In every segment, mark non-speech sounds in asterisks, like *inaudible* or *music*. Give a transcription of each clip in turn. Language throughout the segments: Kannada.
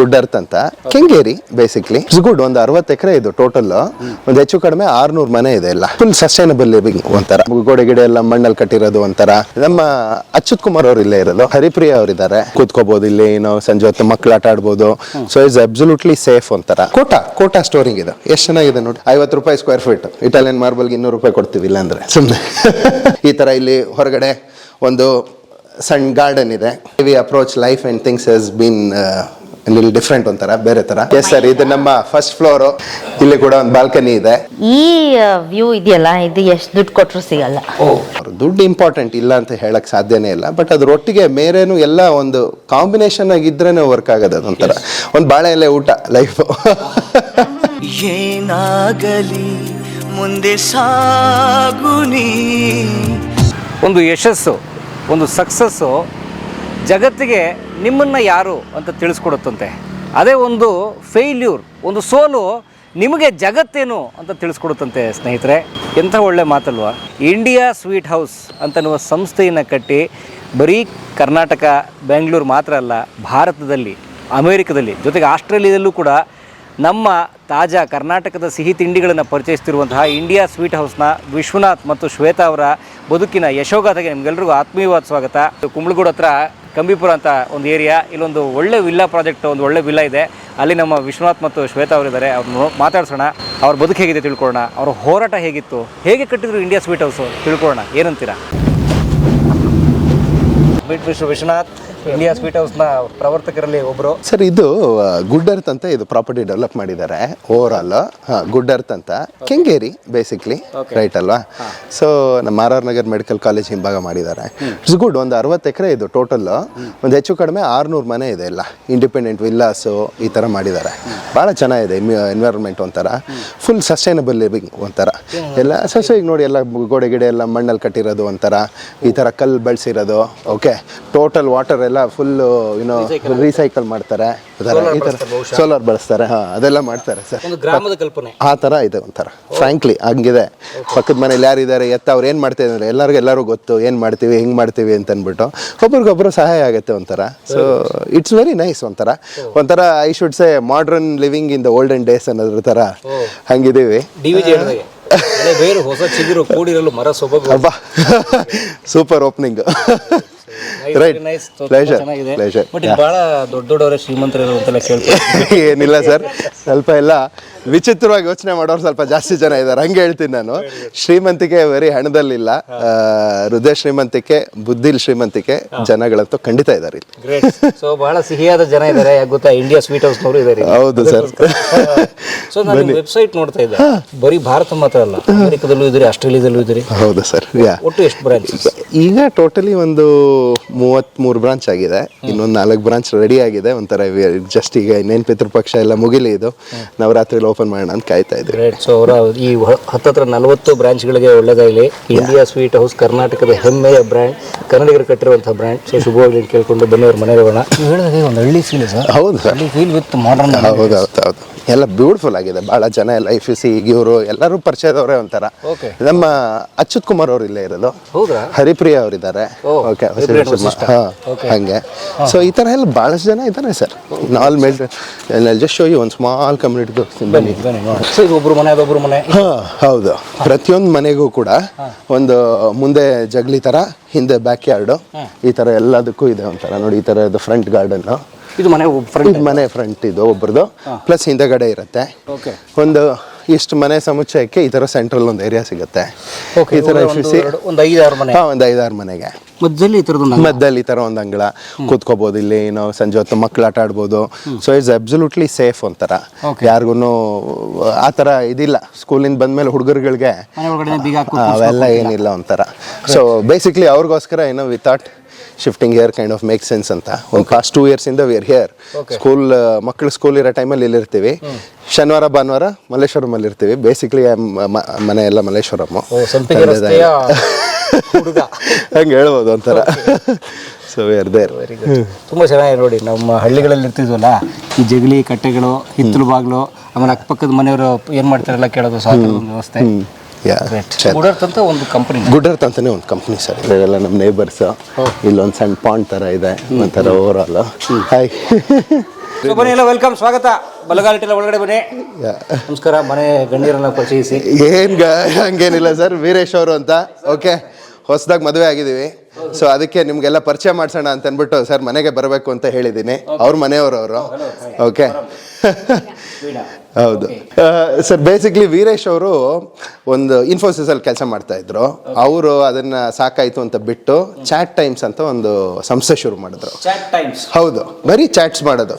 ಗುಡ್ ಅರ್ತ್ ಅಂತ. ಕೆಂಗೇರಿ ಬೇಸಿಕ್ಲಿ ಗುಡ್ ಒಂದು ಅರವತ್ತು ಎಕರೆ ಇದು ಟೋಟಲ್ ಒಂದು ಹೆಚ್ಚು ಕಡಿಮೆ ಆರ್ನೂರು ಮನೆ ಇದೆ ಎಲ್ಲ. ಫುಲ್ ಸಸ್ಟೈನಬಲ್ ಲಿವಿಂಗ್ ಒಂಥರ. ಗೋಡೆ ಗಿಡ ಎಲ್ಲ ಮಣ್ಣಲ್ಲಿ ಕಟ್ಟಿರೋದು ಒಂಥರ. ನಮ್ಮ ಅಚ್ಯುತ್ ಕುಮಾರ್ ಅವ್ರು ಇಲ್ಲೇ ಇರೋದು. ಹರಿಪ್ರಿಯ ಅವರಿದ್ದಾರೆ ಕೂತ್ಕೋಬಹುದು ಇಲ್ಲಿ ಏನೋ ಸಂಜೆ ಹೊತ್ತು ಮಕ್ಳು ಆಟ ಆಡ್ಬೋದು. ಸೊ ಇಸ್ ಅಬ್ಸಲ್ಯೂಟ್ಲಿ ಸೇಫ್ ಒಂಥರ. ಕೋಟ ಕೋಟ ಸ್ಟೋರಿಂಗ್ ಇದು. ಎಷ್ಟು ಚೆನ್ನಾಗಿದೆ ನೋಡಿ. ಐವತ್ತು ರೂಪಾಯಿ ಸ್ಕ್ವೇರ್ ಫೀಟ್ ಇಟಾಲಿಯನ್ ಮಾರ್ಬಲ್ಗೆ ಇನ್ನೂರು ರೂಪಾಯಿ ಕೊಡ್ತೀವಿ ಇಲ್ಲ ಅಂದ್ರೆ. ಸುಮ್ಮನೆ *laughs* ಈ ತರ ಇಲ್ಲಿ ಹೊರಗಡೆ ಒಂದು ಸಣ್ಣ ಗಾರ್ಡನ್ ಇದೆ. We approach life and things has been lil different ಒಂಥರ ಬೇರೆ ತರ ಎಸ್ ಸರ್ ಇದು ನಮ್ಮ ಫಸ್ಟ್ ಫ್ಲೋರ್ ಇಲ್ಲಿ ಕೂಡ ಒಂದು ಬಾಲ್ಕನಿ ಇದೆ. ಈ ವ್ಯೂ ಇದೆಯಲ್ಲ ಇದು ಎಷ್ಟು ದುಡ್ಡು ಕೊಟ್ಟರು ಸಿಗಲ್ಲ. ದುಡ್ಡು ಇಂಪಾರ್ಟೆಂಟ್ ಇಲ್ಲ ಅಂತ ಹೇಳಕ್ ಸಾಧ್ಯನೇ ಇಲ್ಲ ಬಟ್ ಅದ್ರೊಟ್ಟಿಗೆ ಮೇರೇನು ಎಲ್ಲ ಒಂದು ಕಾಂಬಿನೇಷನ್ ಆಗಿದ್ರೇನೆ ವರ್ಕ್ ಆಗೋದು ಅದೊಂಥರ. ಒಂದು ಬಾಳೆ ಎಲೆ ಊಟ ಲೈಫ್ ಏನಾಗಲಿ ಮುಂದೆ ಸಾಗುನಿ ಒಂದು ಯಶಸ್ಸು ಒಂದು ಸಕ್ಸಸ್ಸು ಜಗತ್ತಿಗೆ ನಿಮ್ಮನ್ನು ಯಾರು ಅಂತ ತಿಳಿಸ್ಕೊಡುತ್ತಂತೆ? ಅದೇ ಒಂದು ಫೇಲ್ಯೂರ್ ಒಂದು ಸೋಲು ನಿಮಗೆ ಜಗತ್ತೇನು ಅಂತ ತಿಳಿಸ್ಕೊಡುತ್ತಂತೆ ಸ್ನೇಹಿತರೆ. ಎಂಥ ಒಳ್ಳೆ ಮಾತಲ್ವ? ಇಂಡಿಯಾ ಸ್ವೀಟ್ ಹೌಸ್ ಅಂತನ್ನುವ ಸಂಸ್ಥೆಯನ್ನು ಕಟ್ಟಿ ಬರೀ ಕರ್ನಾಟಕ ಬೆಂಗಳೂರು ಮಾತ್ರ ಅಲ್ಲ, ಭಾರತದಲ್ಲಿ, ಅಮೇರಿಕದಲ್ಲಿ, ಜೊತೆಗೆ ಆಸ್ಟ್ರೇಲಿಯಾದಲ್ಲೂ ಕೂಡ ನಮ್ಮ ತಾಜಾ ಕರ್ನಾಟಕದ ಸಿಹಿ ತಿಂಡಿಗಳನ್ನು ಪರಿಚಯಿಸ್ತಿರುವಂತಹ ಇಂಡಿಯಾ ಸ್ವೀಟ್ ಹೌಸ್ನ ವಿಶ್ವನಾಥ್ ಮತ್ತು ಶ್ವೇತಾ ಅವರ ಬದುಕಿನ ಯಶೋಗಾಥೆಗೆ ನಿಮಗೆಲ್ಲರಿಗೂ ಆತ್ಮೀಯವಾದ ಸ್ವಾಗತ. ಕುಂಬಳಗೂಡು ಹತ್ರ ಕಂಬಿಪುರ ಅಂತ ಒಂದು ಏರಿಯಾ, ಇಲ್ಲೊಂದು ಒಳ್ಳೆ ವಿಲ್ಲಾ ಪ್ರಾಜೆಕ್ಟ್, ಒಂದು ಒಳ್ಳೆ ವಿಲ್ಲಾ ಇದೆ. ಅಲ್ಲಿ ನಮ್ಮ ವಿಶ್ವನಾಥ್ ಮತ್ತು ಶ್ವೇತಾ ಅವರಿದ್ದಾರೆ, ಅವ್ರನ್ನ ಮಾತಾಡ್ಸೋಣ. ಅವ್ರ ಬದುಕು ಹೇಗಿದೆ ತಿಳ್ಕೊಳ್ಳೋಣ. ಅವ್ರ ಹೋರಾಟ ಹೇಗಿತ್ತು? ಹೇಗೆ ಕಟ್ಟಿದ್ರು ಇಂಡಿಯಾ ಸ್ವೀಟ್ ಹೌಸು? ತಿಳ್ಕೊಳ್ಳೋಣ. ಏನಂತೀರಾ? ಬಿಟ್ ವಿಶ್ವ ವಿಶ್ವನಾಥ್ ಇಂಡಿಯಾ ಸ್ವೀಟ್ನ ಪ್ರವರ್ತಕರಲ್ಲಿ ಒಬ್ಬರು ಸರ್ ಇದು ಗುಡ್ ಅರ್ತ್ ಅಂತ ಇದು ಪ್ರಾಪರ್ಟಿ ಡೆವಲಪ್ ಮಾಡಿದ್ದಾರೆ ಓವರ್ ಆಲ್ ಗುಡ್ ಅರ್ತ್ ಅಂತ ಕೆಂಗೇರಿ ಬೇಸಿಕ್ಲಿ ರೈಟ್ ಅಲ್ವಾ? ಸೊ ನಮ್ಮ R R Nagar medical college ಹಿಂಭಾಗ ಮಾಡಿದ್ದಾರೆ. ಇಟ್ಸ್ ಗುಡ್ ಒಂದು ಅರವತ್ತು ಎಕರೆ ಇದು ಟೋಟಲ್ ಒಂದು ಹೆಚ್ಚು ಕಡಿಮೆ ಆರ್ನೂರು ಮನೆ ಇದೆ ಎಲ್ಲ. ಇಂಡಿಪೆಂಡೆಂಟ್ ವಿಲ್ಲಾಸು ಈ ಥರ ಮಾಡಿದ್ದಾರೆ. ಭಾಳ ಚೆನ್ನಾಗಿದೆ ಎನ್ವೈರನ್ಮೆಂಟ್ ಒಂಥರ. ಫುಲ್ ಸಸ್ಟೈನಬಲ್ ಲಿವಿಂಗ್ ಒಂಥರ. ಎಲ್ಲ ಸಸ್ಯ ಈಗ ನೋಡಿ ಎಲ್ಲ ಗೋಡೆ ಗಿಡ ಎಲ್ಲ ಮಣ್ಣಲ್ಲಿ ಕಟ್ಟಿರೋದು ಒಂಥರ. ಈ ಥರ ಕಲ್ಲು ಬಳಸಿರೋದು. ಓಕೆ ಟೋಟಲ್ ವಾಟರ್ ಎಲ್ಲ ಫುಲ್ ಏನೋ ರೀಸೈಕಲ್ ಮಾಡ್ತಾರೆ. ಅದರ ಈ ಥರ ಸೋಲಾರ್ ಬಳಸ್ತಾರೆ. ಹಾಂ ಅದೆಲ್ಲ ಮಾಡ್ತಾರೆ ಸರ್. ಒಂದು ಗ್ರಾಮದ ಕಲ್ಪನೆ. ಆ ಥರ ಇದೆ ಒಂಥರ. ಫ್ರಾಂಕ್ಲಿ ಹಂಗಿದೆ. ಪಕ್ಕದ ಮನೇಲಿ ಯಾರಿದ್ದಾರೆ ಎತ್ತ ಅವ್ರು ಏನು ಮಾಡ್ತಾ ಇದ್ದಾರೆ ಎಲ್ಲರಿಗೂ ಎಲ್ಲರೂ ಗೊತ್ತು ಏನು ಮಾಡ್ತೀವಿ ಹೆಂಗೆ ಮಾಡ್ತೀವಿ ಅಂತ ಅಂದ್ಬಿಟ್ಟು ಒಬ್ರಿಗೊಬ್ರು ಸಹಾಯ ಆಗುತ್ತೆ ಒಂಥರ. ಸೊ ಇಟ್ಸ್ ವೆರಿ ನೈಸ್ ಒಂಥರ. ಒಂಥರ I should say modern living in the olden days ಅನ್ನೋದ್ರ ಥರ ಹಂಗಿದ್ದೀವಿ ಬೇರೆ ವಿ ಜಿ ಹೇಳಿದಾಗೆ. ಹಳೆ ಬೇರು ಹೊಸ ಚಿಗುರು ಕೂಡಿರಲು ಮರ ಸೊಬಗು. ಸೂಪರ್ ಓಪನಿಂಗ್ *laughs* *laughs* ರೈಟ್ ಬಟ್ ಬಹಳ ದೊಡ್ಡ ದೊಡ್ಡವರೇ ಅಂತೆಲ್ಲ *laughs* ಏನಿಲ್ಲ ಸರ್. ಸ್ವಲ್ಪ ಎಲ್ಲ ವಿಚಿತ್ರವಾಗಿ ಯೋಚನೆ ಮಾಡೋರು ಸ್ವಲ್ಪ ಜಾಸ್ತಿ ಜನ ಇದ್ದಾರೆ. ಹಂಗೆ ಹೇಳ್ತೀನಿ ನಾನು. ಶ್ರೀಮಂತಿಕೆ ಬರೀ ಹಣದಲ್ಲಿಲ್ಲ. ಹೃದಯ ಶ್ರೀಮಂತಿಕೆ ಬುದ್ಧಿಲ್ ಶ್ರೀಮಂತಿಕೆ ಜನಗಳಂತೂ ಖಂಡಿತ ಇದ್ದಾರೆ ಇಲ್ಲಿ. ಸೊ ಬಹಳ ಸಿಹಿಯಾದ ಜನ ಇದ್ದಾರೆ. ಯಾಕೆ ಗೊತ್ತಾ? ಇಂಡಿಯಾ ಸ್ವೀಟ್ ಹೌಸ್ ನವರು ಇದ್ದಾರೆ ಹೌದು ಸರ್. ಸೊ ನಾನು ವೆಬ್ಸೈಟ್ ನೋಡ್ತಾ ಇದ್ದೆ. ಬರೀ ಭಾರತ ಮಾತ್ರ ಅಲ್ಲ. ಅಮೆರಿಕದಲ್ಲೂ ಇದ್ರಿ ಆಸ್ಟ್ರೇಲಿಯಾದಲ್ಲೂ ಇದ್ರಿ ಹೌದು ಸರ್. ಯಾ ಒಟ್ಟು ಎಷ್ಟು ಬ್ರಾಂಚ್ ಈಗ ಟೋಟಲಿ ಒಂದು ಮೂವತ್ತ್ಮೂರು ಬ್ರಾಂಚ್ ಆಗಿದೆ. ಇನ್ನೊಂದು ನಾಲ್ಕು ಬ್ರಾಂಚ್ ರೆಡಿ ಆಗಿದೆ. ಒಂಥರ ಜಸ್ಟ್ ಈಗ ಇನ್ನೇನು ಪಿತೃಪಕ್ಷ ಎಲ್ಲ ಮುಗಿಲಿ ಇದು. ನವರಾತ್ರಿಲಿ ಓಪನ್ ಮಾಡೋಣ ಅಂತ ಕಾಯ್ತಾ ಇದ್ದೀವಿ. ಗ್ರೇಟ್ ಸೊ ಅವರ ಈ ಹತ್ತತ್ರ ನಲವತ್ತು ಬ್ರಾಂಚ್ಗಳಿಗೆ ಒಳ್ಳೆದಾಗಲಿ. ಇಂಡಿಯಾ ಸ್ವೀಟ್ ಹೌಸ್ ಕರ್ನಾಟಕದ ಹೆಮ್ಮೆಯ ಬ್ರ್ಯಾಂಡ್ ಕನ್ನಡಿಗರು ಕಟ್ಟಿರುವಂತಹ ಬ್ರ್ಯಾಂಡ್ ಸೊ ಶುಭವಾಗಲಿ ಅಂತ ಕೇಳ್ಕೊಂಡು ಬನ್ನಿ ಅವ್ರ ಮನೆಗೆ ಹೋಗೋಣ ಹೇಳಿದಾಗ ಒಂದು ಹಳ್ಳಿ ಫೀಲ್ ಸರ್. ಹೌದು? ಸರ್ ಹಳ್ಳಿ ಫೀಲ್ ವಿತ್ ಮಾಡರ್ನ್ ಹೌದು ಹೌದು ಹೌದು. ಎಲ್ಲ ಬ್ಯೂಟಿಫುಲ್ ಆಗಿದೆ. ಭಾಳ ಜನ ಎಲ್ಲ ಐ ಸಿ ಇವರು ಎಲ್ಲರೂ ಪರಿಚಯದವರೇ ಒಂಥರ. ನಮ್ಮ ಅಚ್ಯುತ್ ಕುಮಾರ್ ಅವರು ಇಲ್ಲೇ ಇರೋದು. ಹರಿಪ್ರಿಯ ಅವರಿದ್ದಾರೆ ಓಕೆ. ಹಂಗೆ. ಸೊ ಈ ಥರ ಎಲ್ಲ ಭಾಳಷ್ಟು ಜನ ಇದ್ದಾರೆ ಸರ್. ನಾಲ್ ಮೇಲ್ ಜಸ್ಟ್ ಶೋ ಯು ಒಂದು ಸ್ಮಾಲ್ ಕಮ್ಯುನಿಟಿ ಬನ್ನಿ ಒಬ್ರು ಮನೆ ಹಾ ಹೌದು. ಪ್ರತಿಯೊಂದು ಮನೆಗೂ ಕೂಡ ಒಂದು ಮುಂದೆ ಜಗಲಿ ಥರ ಹಿಂದೆ ಬ್ಯಾಕ್ ಯಾರ್ಡು ಈ ಥರ ಎಲ್ಲದಕ್ಕೂ ಇದೆ ಒಂಥರ. ನೋಡಿ ಈ ಥರ ಫ್ರಂಟ್ ಗಾರ್ಡನ್ನು ಇದು ಮನೆ ಫ್ರಂಟ್ ಇದು ಮನೆ ಫ್ರಂಟ್ ಇದು ಒಬ್ರದ್ದು. ಪ್ಲಸ್ ಹಿಂದೆಗಡೆ ಇರುತ್ತೆ. ಓಕೆ ಒಂದು ಇಷ್ಟು ಮನೆ ಸಮುಚ್ಚಯಕ್ಕೆ ಈ ಥರ ಸೆಂಟ್ರಲ್ ಒಂದು ಏರಿಯಾ ಸಿಗುತ್ತೆ. ಓಕೆ ಈ ಥರ ಒಂದು ಐದಾರು ಮನೆ. ಹಾಂ ಒಂದು ಐದಾರು ಮನೆಗೆ. ಮಧ್ಯದಲ್ಲಿ ಈ ಥರದ್ದು ಮಧ್ಯದಲ್ಲಿ ಈ ಥರ ಒಂದು ಅಂಗಳ. ಕೂತ್ಕೋಬೋದು ಇಲ್ಲಿ ಏನೋ ಸಂಜೆ ಹೊತ್ತು ಮಕ್ಳು ಆಟ ಆಡ್ಬೋದು. ಸೊ ಇಟ್ಸ್ ಅಬ್ಸಲ್ಯೂಟ್ಲಿ ಸೇಫ್ ಒಂಥರ. ಯಾರಿಗೂ ಆ ಥರ ಇದಿಲ್ಲ. ಸ್ಕೂಲಿಂದ ಬಂದ್ಮೇಲೆ ಹುಡುಗರುಗಳಿಗೆ ಅವೆಲ್ಲ ಏನಿಲ್ಲ ಒಂಥರ. ಸೊ ಬೇಸಿಕ್ಲಿ ಅವ್ರಿಗೋಸ್ಕರ ಏನೋ without shifting here kind of make sense ಅಂತ. ಒಂದು ಪಾಸ್ಟ್ ಟೂ ಇಯರ್ಸ್ ಇಂದ ವಿರ್ ಹಿಯರ್ ಸ್ಕೂಲ್ ಮಕ್ಕಳು ಸ್ಕೂಲ್ ಇರೋ ಟೈಮಲ್ಲಿ ಇಲ್ಲಿರ್ತೀವಿ. ಶನಿವಾರ ಭಾನುವಾರ ಮಲ್ಲೇಶ್ವರಮಲ್ಲಿ ಇರ್ತೀವಿ. ಬೇಸಿಕ್ಲಿ ಮನೆ ಎಲ್ಲ ಮಲ್ಲೇಶ್ವರಮ್ ಓ ಸಂಪಿಗೆ ರಸ್ತೆಯ ಹುಡುಗ. *laughs* ಹಂಗೆ ಹೇಳ್ಬೋದು ಒಂಥರ. So we're there very good ತುಂಬ ಚೆನ್ನಾಗಿ ನೋಡಿ. ನಮ್ಮ ಹಳ್ಳಿಗಳಲ್ಲಿ ಇರ್ತಿದ್ವಲ್ಲ ಈ ಜಗಲಿ ಕಟ್ಟೆಗಳು ಹಿತ್ತಲು ಬಾಗಿಲು ಆಮೇಲೆ ಅಕ್ಕಪಕ್ಕದ ಮನೆಯವರು ಏನು ಮಾಡ್ತಾರಲ್ಲ ಕೇಳೋದು ಸಾಕು ವ್ಯವಸ್ಥೆ. ಯಾ ಅರ್ತ್ ಅಂತ ಒಂದು ಕಂಪನಿ ಗುಡರ್ತ್ ಅಂತಾನೆ ಒಂದು ಕಂಪ್ನಿ ಸರ್ ಇದೆಲ್ಲ ನಮ್ಮ ನೇಬರ್ಸ್ ಇಲ್ಲೊಂದು ಸಣ್ಣ ಪಾಂಡ್ ಥರ ಇದೆ. ಒಂಥರ ಓವರ್ ಆಲ್ ಹಾಯ್ ಸೊ ಬನ್ನಿ ಎಲ್ಲ ವೆಲ್ಕಮ್ ಸ್ವಾಗತ. ಬಲಗಾಲಿಟ್ಟಿಲ್ಲ ಒಳಗಡೆ ಬನ್ನಿ. ನಮಸ್ಕಾರ ಮನೆ ಗಣ್ಯರನ್ನ ಪರಿಚಯಿಸಿ. ಏನ್ ಗ ಹಂಗೇನಿಲ್ಲ ಸರ್ ವೀರೇಶ್ ಅವರು ಅಂತ. ಓಕೆ ಹೊಸದಾಗಿ ಮದುವೆ ಆಗಿದ್ದೀವಿ. ಸೊ ಅದಕ್ಕೆ ನಿಮ್ಗೆಲ್ಲ ಪರಿಚಯ ಮಾಡ್ಸೋಣ ಅಂತ ಅಂದ್ಬಿಟ್ಟು ಸರ್ ಮನೆಗೆ ಬರಬೇಕು ಅಂತ ಹೇಳಿದ್ದೀನಿ. ಅವ್ರ ಮನೆಯವರು ಅವರು. ಓಕೆ ಹೌದು. ಸರ್ ಬೇಸಿಕ್ಲಿ ವೀರೇಶ್ ಅವರು ಒಂದು ಇನ್ಫೋಸಿಸ್ ಅಲ್ಲಿ ಕೆಲಸ ಮಾಡ್ತಾ ಇದ್ರು. ಅವರು ಅದನ್ನ ಸಾಕಾಯ್ತು ಅಂತ ಬಿಟ್ಟು ಚಾಟ್ ಟೈಮ್ಸ್ ಅಂತ ಒಂದು ಸಂಸ್ಥೆ ಶುರು ಮಾಡಿದ್ರು. ಹೌದು. ಬರೀ ಚಾಟ್ಸ್ ಮಾಡೋದು.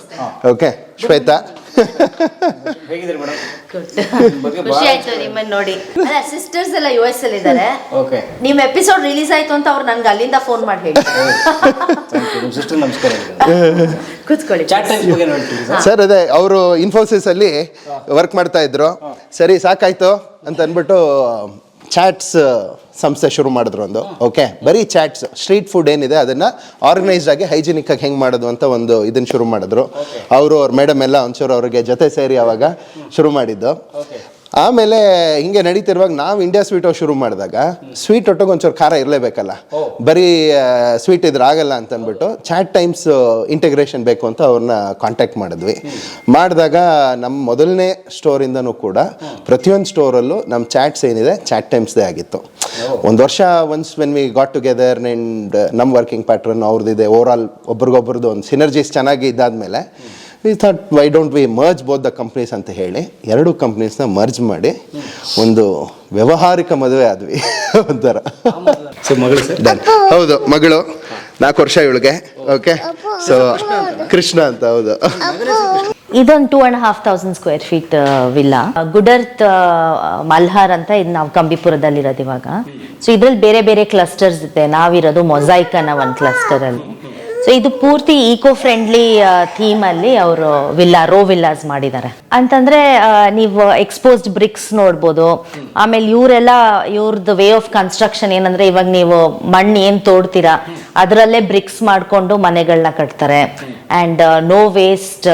ಓಕೆ ಶ್ವೇತಾ? *laughs* ಹೇಗಿದ್ದೀರಿ ಮೇಡಮ್ ಖುಷಿ ಆಯ್ತು ನಿಮ್ಮನ್ನ ನೋಡಿ. ಅಲ್ಲ ಸಿಸ್ಟರ್ಸ್ ಎಲ್ಲ ಯು ಎಸ್ ಅಲ್ಲಿ ಇದ್ದಾರೆ. ಓಕೆ ನಿಮ್ ಎಪಿಸೋಡ್ ರಿಲೀಸ್ ಆಯ್ತು ಅಂತ ಅವ್ರು ನನ್ಗೆ ಅಲ್ಲಿಂದ ಫೋನ್ ಮಾಡಿ ಹೇಳಿ. ನಿಮ್ಮ ಸಿಸ್ಟರ್ ನಮಸ್ಕಾರ *laughs* ಕೂತ್ಕೊಳ್ಳಿ. ಚಾಟ್ ಟೈಮ್ಸ್ ಬಗ್ಗೆ ನೋಡ್ತೀವಿ ಸರ್. ಸರ್ ಅದೇ ಅವರು ಇನ್ಫೋಸಿಸ್ ಅಲ್ಲಿ ವರ್ಕ್ ಮಾಡ್ತಾ ಇದ್ರು. ಸರಿ ಸಾಕಾಯ್ತು ಅಂತ ಅಂದ್ಬಿಟ್ಟು ಚಾಟ್ಸ್ ಸಂಸ್ಥೆ ಶುರು ಮಾಡಿದ್ರು ಒಂದು. ಓಕೆ ಬರೀ ಚಾಟ್ಸ್ ಸ್ಟ್ರೀಟ್ ಫುಡ್ ಏನಿದೆ ಅದನ್ನು ಆರ್ಗನೈಸ್ಡ್ ಆಗಿ ಹೈಜಿನಿಕ್ ಆಗಿ ಹೆಂಗೆ ಮಾಡೋದು ಅಂತ ಒಂದು ಇದನ್ನು ಶುರು ಮಾಡಿದ್ರು. ಅವರು ಅವ್ರ ಮೇಡಮ್ ಎಲ್ಲ ಒಂಚೂರು ಅವ್ರಿಗೆ ಜೊತೆ ಸೇರಿ ಅವಾಗ ಶುರು ಮಾಡಿದ್ದು. ಆಮೇಲೆ ಹಿಂಗೆ ನಡೀತಿರುವಾಗ ನಾವು ಇಂಡಿಯಾ ಸ್ವೀಟ್ ಹೌಸ್ ಶುರು ಮಾಡಿದಾಗ ಸ್ವೀಟ್ ಒಟ್ಟಿಗೆ ಒಂಚೂರು ಖಾರ ಇರಲೇಬೇಕಲ್ಲ? ಬರೀ ಸ್ವೀಟ್ ಇದ್ರೆ ಆಗಲ್ಲ ಅಂತ ಅಂದ್ಬಿಟ್ಟು ಚಾಟ್ ಟೈಮ್ಸ್ ಇಂಟಿಗ್ರೇಷನ್ ಬೇಕು ಅಂತ ಅವ್ರನ್ನ ಕಾಂಟ್ಯಾಕ್ಟ್ ಮಾಡಿದ್ವಿ. ಮಾಡಿದಾಗ ನಮ್ಮ ಮೊದಲನೇ ಸ್ಟೋರಿಂದನೂ ಕೂಡ ಪ್ರತಿಯೊಂದು ಸ್ಟೋರಲ್ಲೂ ನಮ್ಮ ಚಾಟ್ಸ್ ಏನಿದೆ ಚಾಟ್ ಟೈಮ್ಸ್ದೇ ಆಗಿತ್ತು. ಒಂದು ವರ್ಷ once when we got together and ನಮ್ಮ ವರ್ಕಿಂಗ್ ಪ್ಯಾಟ್ರನ್ ಅವ್ರದ್ದಿದೆ ಓವರ್ ಆಲ್ ಒಬ್ರಿಗೊಬ್ರದ್ದು ಒಂದು ಸಿನರ್ಜೀಸ್ ಚೆನ್ನಾಗಿ ಇದ್ದಾದ್ಮೇಲೆ we thought why don't we merge both the companies ಅಂತ ಹೇಳಿ ಎರಡು ಕಂಪ್ನೀಸ್ನ ಮರ್ಜ್ ಮಾಡಿ ಒಂದು ವ್ಯವಹಾರಿಕ ಮದುವೆ ಆದ್ವಿ *laughs* ಒಂಥರ. ಸೊ ಮಗಳು ಸರ್? Done. ಹೌದು ಮಗಳು. ನಾಲ್ಕು ವರ್ಷ ಇವಳಿಗೆ. ಓಕೆ ಸೊ ಕೃಷ್ಣ ಅಂತ ಹೌದು. ಇದೊಂದು two and half thousand square feet villa Good Earth Malhar ಅಂತ ಇದು ನಾವು ಕಂಬಿಪುರದಲ್ಲಿ ಇರೋದು ಇವಾಗ. ಸೊ ಇದ್ರಲ್ಲಿ ಬೇರೆ ಬೇರೆ ಕ್ಲಸ್ಟರ್ಸ್ ಇದೆ. ನಾವಿರೋದು ಮೊಸೈಕ್ ಅನ್ನೋ ಒಂದು ಕ್ಲಸ್ಟರ್ ಅಲ್ಲಿ. ಸೊ ಇದು ಪೂರ್ತಿ ಈಕೋ ಫ್ರೆಂಡ್ಲಿ ಥೀಮ್ ಅಲ್ಲಿ ಅವರು ವಿಲ್ಲಾ ರೋ ವಿಲ್ಲಾಸ್ ಮಾಡಿದ್ದಾರೆ. ಅಂತಂದ್ರೆ ನೀವು ಎಕ್ಸ್ಪೋಸ್ಡ್ ಬ್ರಿಕ್ಸ್ ನೋಡ್ಬೋದು. ಆಮೇಲೆ ಇವರೆಲ್ಲ ಇವ್ರದ್ದು ವೇ ಆಫ್ ಕನ್ಸ್ಟ್ರಕ್ಷನ್ ಏನಂದ್ರೆ ಇವಾಗ ನೀವು ಮಣ್ಣು ಏನ್ ತೋಡ್ತೀರಾ, ಅದರಲ್ಲೇ ಬ್ರಿಕ್ಸ್ ಮಾಡ್ಕೊಂಡು ಮನೆಗಳನ್ನ ಕಟ್ತಾರೆ. ಅಂಡ್ ನೋ ವೇಸ್ಟ್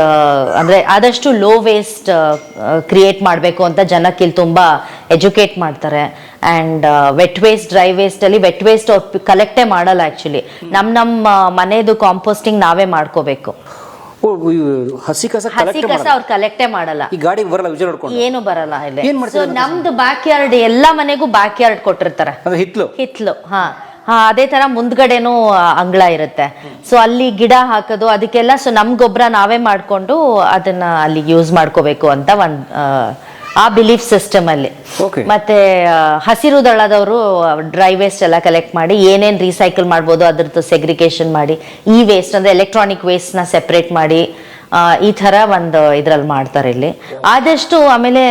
ಅಂದ್ರೆ ಆದಷ್ಟು ಲೋ ವೇಸ್ಟ್ ಕ್ರಿಯೇಟ್ ಮಾಡಬೇಕು ಅಂತ ಜನಕ್ಕೆ ಇಲ್ಲಿ ತುಂಬಾ ಎಜುಕೇಟ್ ಮಾಡ್ತಾರೆ. And wet waste dry waste ಅಲ್ಲಿ ವೆಟ್ ವೇಸ್ಟ್ ಅವ್ರು ಕಲೆಕ್ಟೇ ಮಾಡಲ್ಲ ಆಕ್ಚುಲಿ ನಮ್ಮ ನಮ್ಮ ಮನೆದು ಕಾಂಪೋಸ್ಟಿಂಗ್ ನಾವೇ ಮಾಡ್ಕೋಬೇಕು. ಓ ಇವು ಹಸಿ ಕಸ ಹಸಿ ಕಲೆಕ್ಟ್ ಕಸ ಅವ್ರು ಕಲೆಕ್ಟೇ ಮಾಡಲ್ಲ. ಈ ಗಾಡಿ ಬರಲ್ಲ ವಿಜಯ ನೋಡ್ಕೊಂಡು? ಏನು ಬರಲ್ಲ ಇಲ್ಲಿ. ಸೊ ನಮ್ದು ಬ್ಯಾಕ್ ಯಾರ್ಡ್ ಎಲ್ಲಾ ಮನೆಗೂ ಬ್ಯಾಕ್ ಯಾರ್ಡ್ ಕೊಟ್ಟಿರ್ತಾರೆ. ಅಂದ್ರೆ ಹಿತ್ಲು? ಹಿತ್ಲು ಹಾ. ಹಾ ಅದೇ ತರ ಮುಂದ್ಗಡೆನೂ ಆ, ಅಂಗಳ ಇರುತ್ತೆ. ಸೊ ಅಲ್ಲಿ ಗಿಡ ಹಾಕೋದು ಅದಕ್ಕೆಲ್ಲ ಸೊ ನಮ್ ಗೊಬ್ಬರ ನಾವೇ ಮಾಡ್ಕೊಂಡು ಅದನ್ನ ಅಲ್ಲಿ ಯೂಸ್ ಮಾಡ್ಕೋಬೇಕು ಅಂತ ಒಂದ್ ಆ, ಬಿಲೀಫ್ ಸಿಸ್ಟಮ್ ಅಲ್ಲಿ. ಮತ್ತೆ ಹಸಿರು ದಳದವರು ಡ್ರೈ ವೇಸ್ಟ್ ಎಲ್ಲ ಕಲೆಕ್ಟ್ ಮಾಡಿ ಏನೇನ್ ರೀಸೈಕಲ್ ಮಾಡ್ಬೋದು ಅದ್ರದ್ದು ಸೆಗ್ರಿಗೇಷನ್ ಮಾಡಿ ಈ ವೇಸ್ಟ್ ಅಂದ್ರೆ ಎಲೆಕ್ಟ್ರಾನಿಕ್ ವೇಸ್ಟ್ನ ಸೆಪರೇಟ್ ಮಾಡಿ ಈ ತರ ಒಂದು ಇದ್ರಲ್ಲಿ ಮಾಡ್ತಾರೆ ಇಲ್ಲಿ. ಆದಷ್ಟು ಆಮೇಲೆ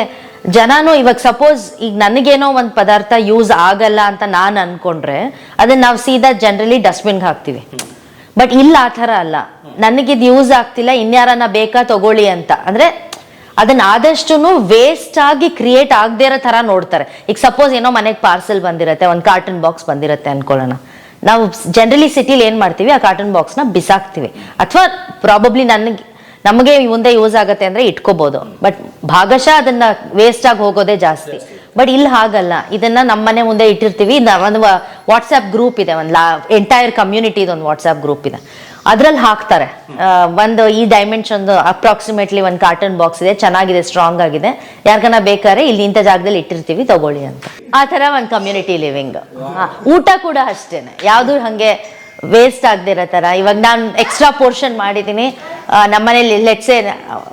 ಜನಾನು ಇವಾಗ ಸಪೋಸ್ ಈಗ ನನಗೇನೋ ಒಂದು ಪದಾರ್ಥ ಯೂಸ್ ಆಗಲ್ಲ ಅಂತ ನಾನು ಅನ್ಕೊಂಡ್ರೆ ಅದನ್ನ ನಾವು ಸೀದಾ ಜನರಲಿ ಡಸ್ಟ್ಬಿನ್ಗೆ ಹಾಕ್ತಿವಿ. ಬಟ್ ಇಲ್ಲ ಆ ಥರ ಅಲ್ಲ. ನನಗಿದು ಯೂಸ್ ಆಗ್ತಿಲ್ಲ ಇನ್ಯಾರನ್ನ ಬೇಕಾ ತಗೊಳ್ಳಿ ಅಂತ. ಅಂದ್ರೆ ಅದನ್ನ ಆದಷ್ಟು ವೇಸ್ಟ್ ಆಗಿ ಕ್ರಿಯೇಟ್ ಆಗದೇ ಇರೋ ತರ ನೋಡ್ತಾರೆ. ಈಗ ಸಪೋಸ್ ಏನೋ ಮನೆಗೆ ಪಾರ್ಸೆಲ್ ಬಂದಿರತ್ತೆ, ಒಂದು ಕಾರ್ಟನ್ ಬಾಕ್ಸ್ ಬಂದಿರತ್ತೆ ಅನ್ಕೊಳ್ಳೋಣ. ನಾವು ಜನರಲಿ ಸಿಟಿಲಿ ಏನ್ ಮಾಡ್ತೀವಿ, ಆ ಕಾರ್ಟನ್ನ ಬಿಸಾಕ್ತಿವಿ. ಅಥವಾ ಪ್ರಾಬಬ್ಲಿ ನನಗೆ, ನಮಗೆ ಮುಂದೆ ಯೂಸ್ ಆಗತ್ತೆ ಅಂದ್ರೆ ಇಟ್ಕೋಬಹುದು ಬಟ್ ಭಾಗಶಃ ಅದನ್ನ ವೇಸ್ಟ್ ಆಗಿ ಹೋಗೋದೇ ಜಾಸ್ತಿ. ಬಟ್ ಇಲ್ಲಿ ಹಾಗಲ್ಲ. ಇದನ್ನ ನಮ್ಮ ಮನೆ ಮುಂದೆ ಇಟ್ಟಿರ್ತೀವಿ. ಒಂದು ವಾಟ್ಸ್ಆಪ್ ಗ್ರೂಪ್ ಇದೆ, ಒಂದು ಎಂಟೈರ್ ಕಮ್ಯುನಿಟಿ ಒಂದು ವಾಟ್ಸ್ಆಪ್ ಗ್ರೂಪ್ ಇದೆ. ಅದ್ರಲ್ಲಿ ಹಾಕ್ತಾರೆ. ಒಂದು ಈ ಡೈಮೆನ್ಷನ್ ಅಪ್ರಾಕ್ಸಿಮೇಟ್ಲಿ ಒಂದು ಕಾರ್ಟನ್ ಬಾಕ್ಸ್ ಇದೆ. ಚೆನ್ನಾಗಿದೆ ಸ್ಟ್ರಾಂಗ್ ಆಗಿದೆ. ಯಾರ್ಗನ ಬೇಕಾದ್ರೆ ಇಲ್ಲಿ ಇಂಥ ಜಾಗದಲ್ಲಿ ಇಟ್ಟಿರ್ತೀವಿ, ತಗೊಳ್ಳಿ ಅಂತ. ಆ ತರ ಒಂದು ಕಮ್ಯುನಿಟಿ ಲಿವಿಂಗ್ ಊಟ ಕೂಡ ಅಷ್ಟೇನೆ. ಯಾವುದು ಹಂಗೆ ವೇಸ್ಟ್ ಆಗದೆ ಇರೋ ಥರ. ಇವಾಗ ನಾನು ಎಕ್ಸ್ಟ್ರಾ ಪೋರ್ಷನ್ ಮಾಡಿದ್ದೀನಿ. ನಮ್ಮನೇಲಿ ಲೆಟ್ಸೆ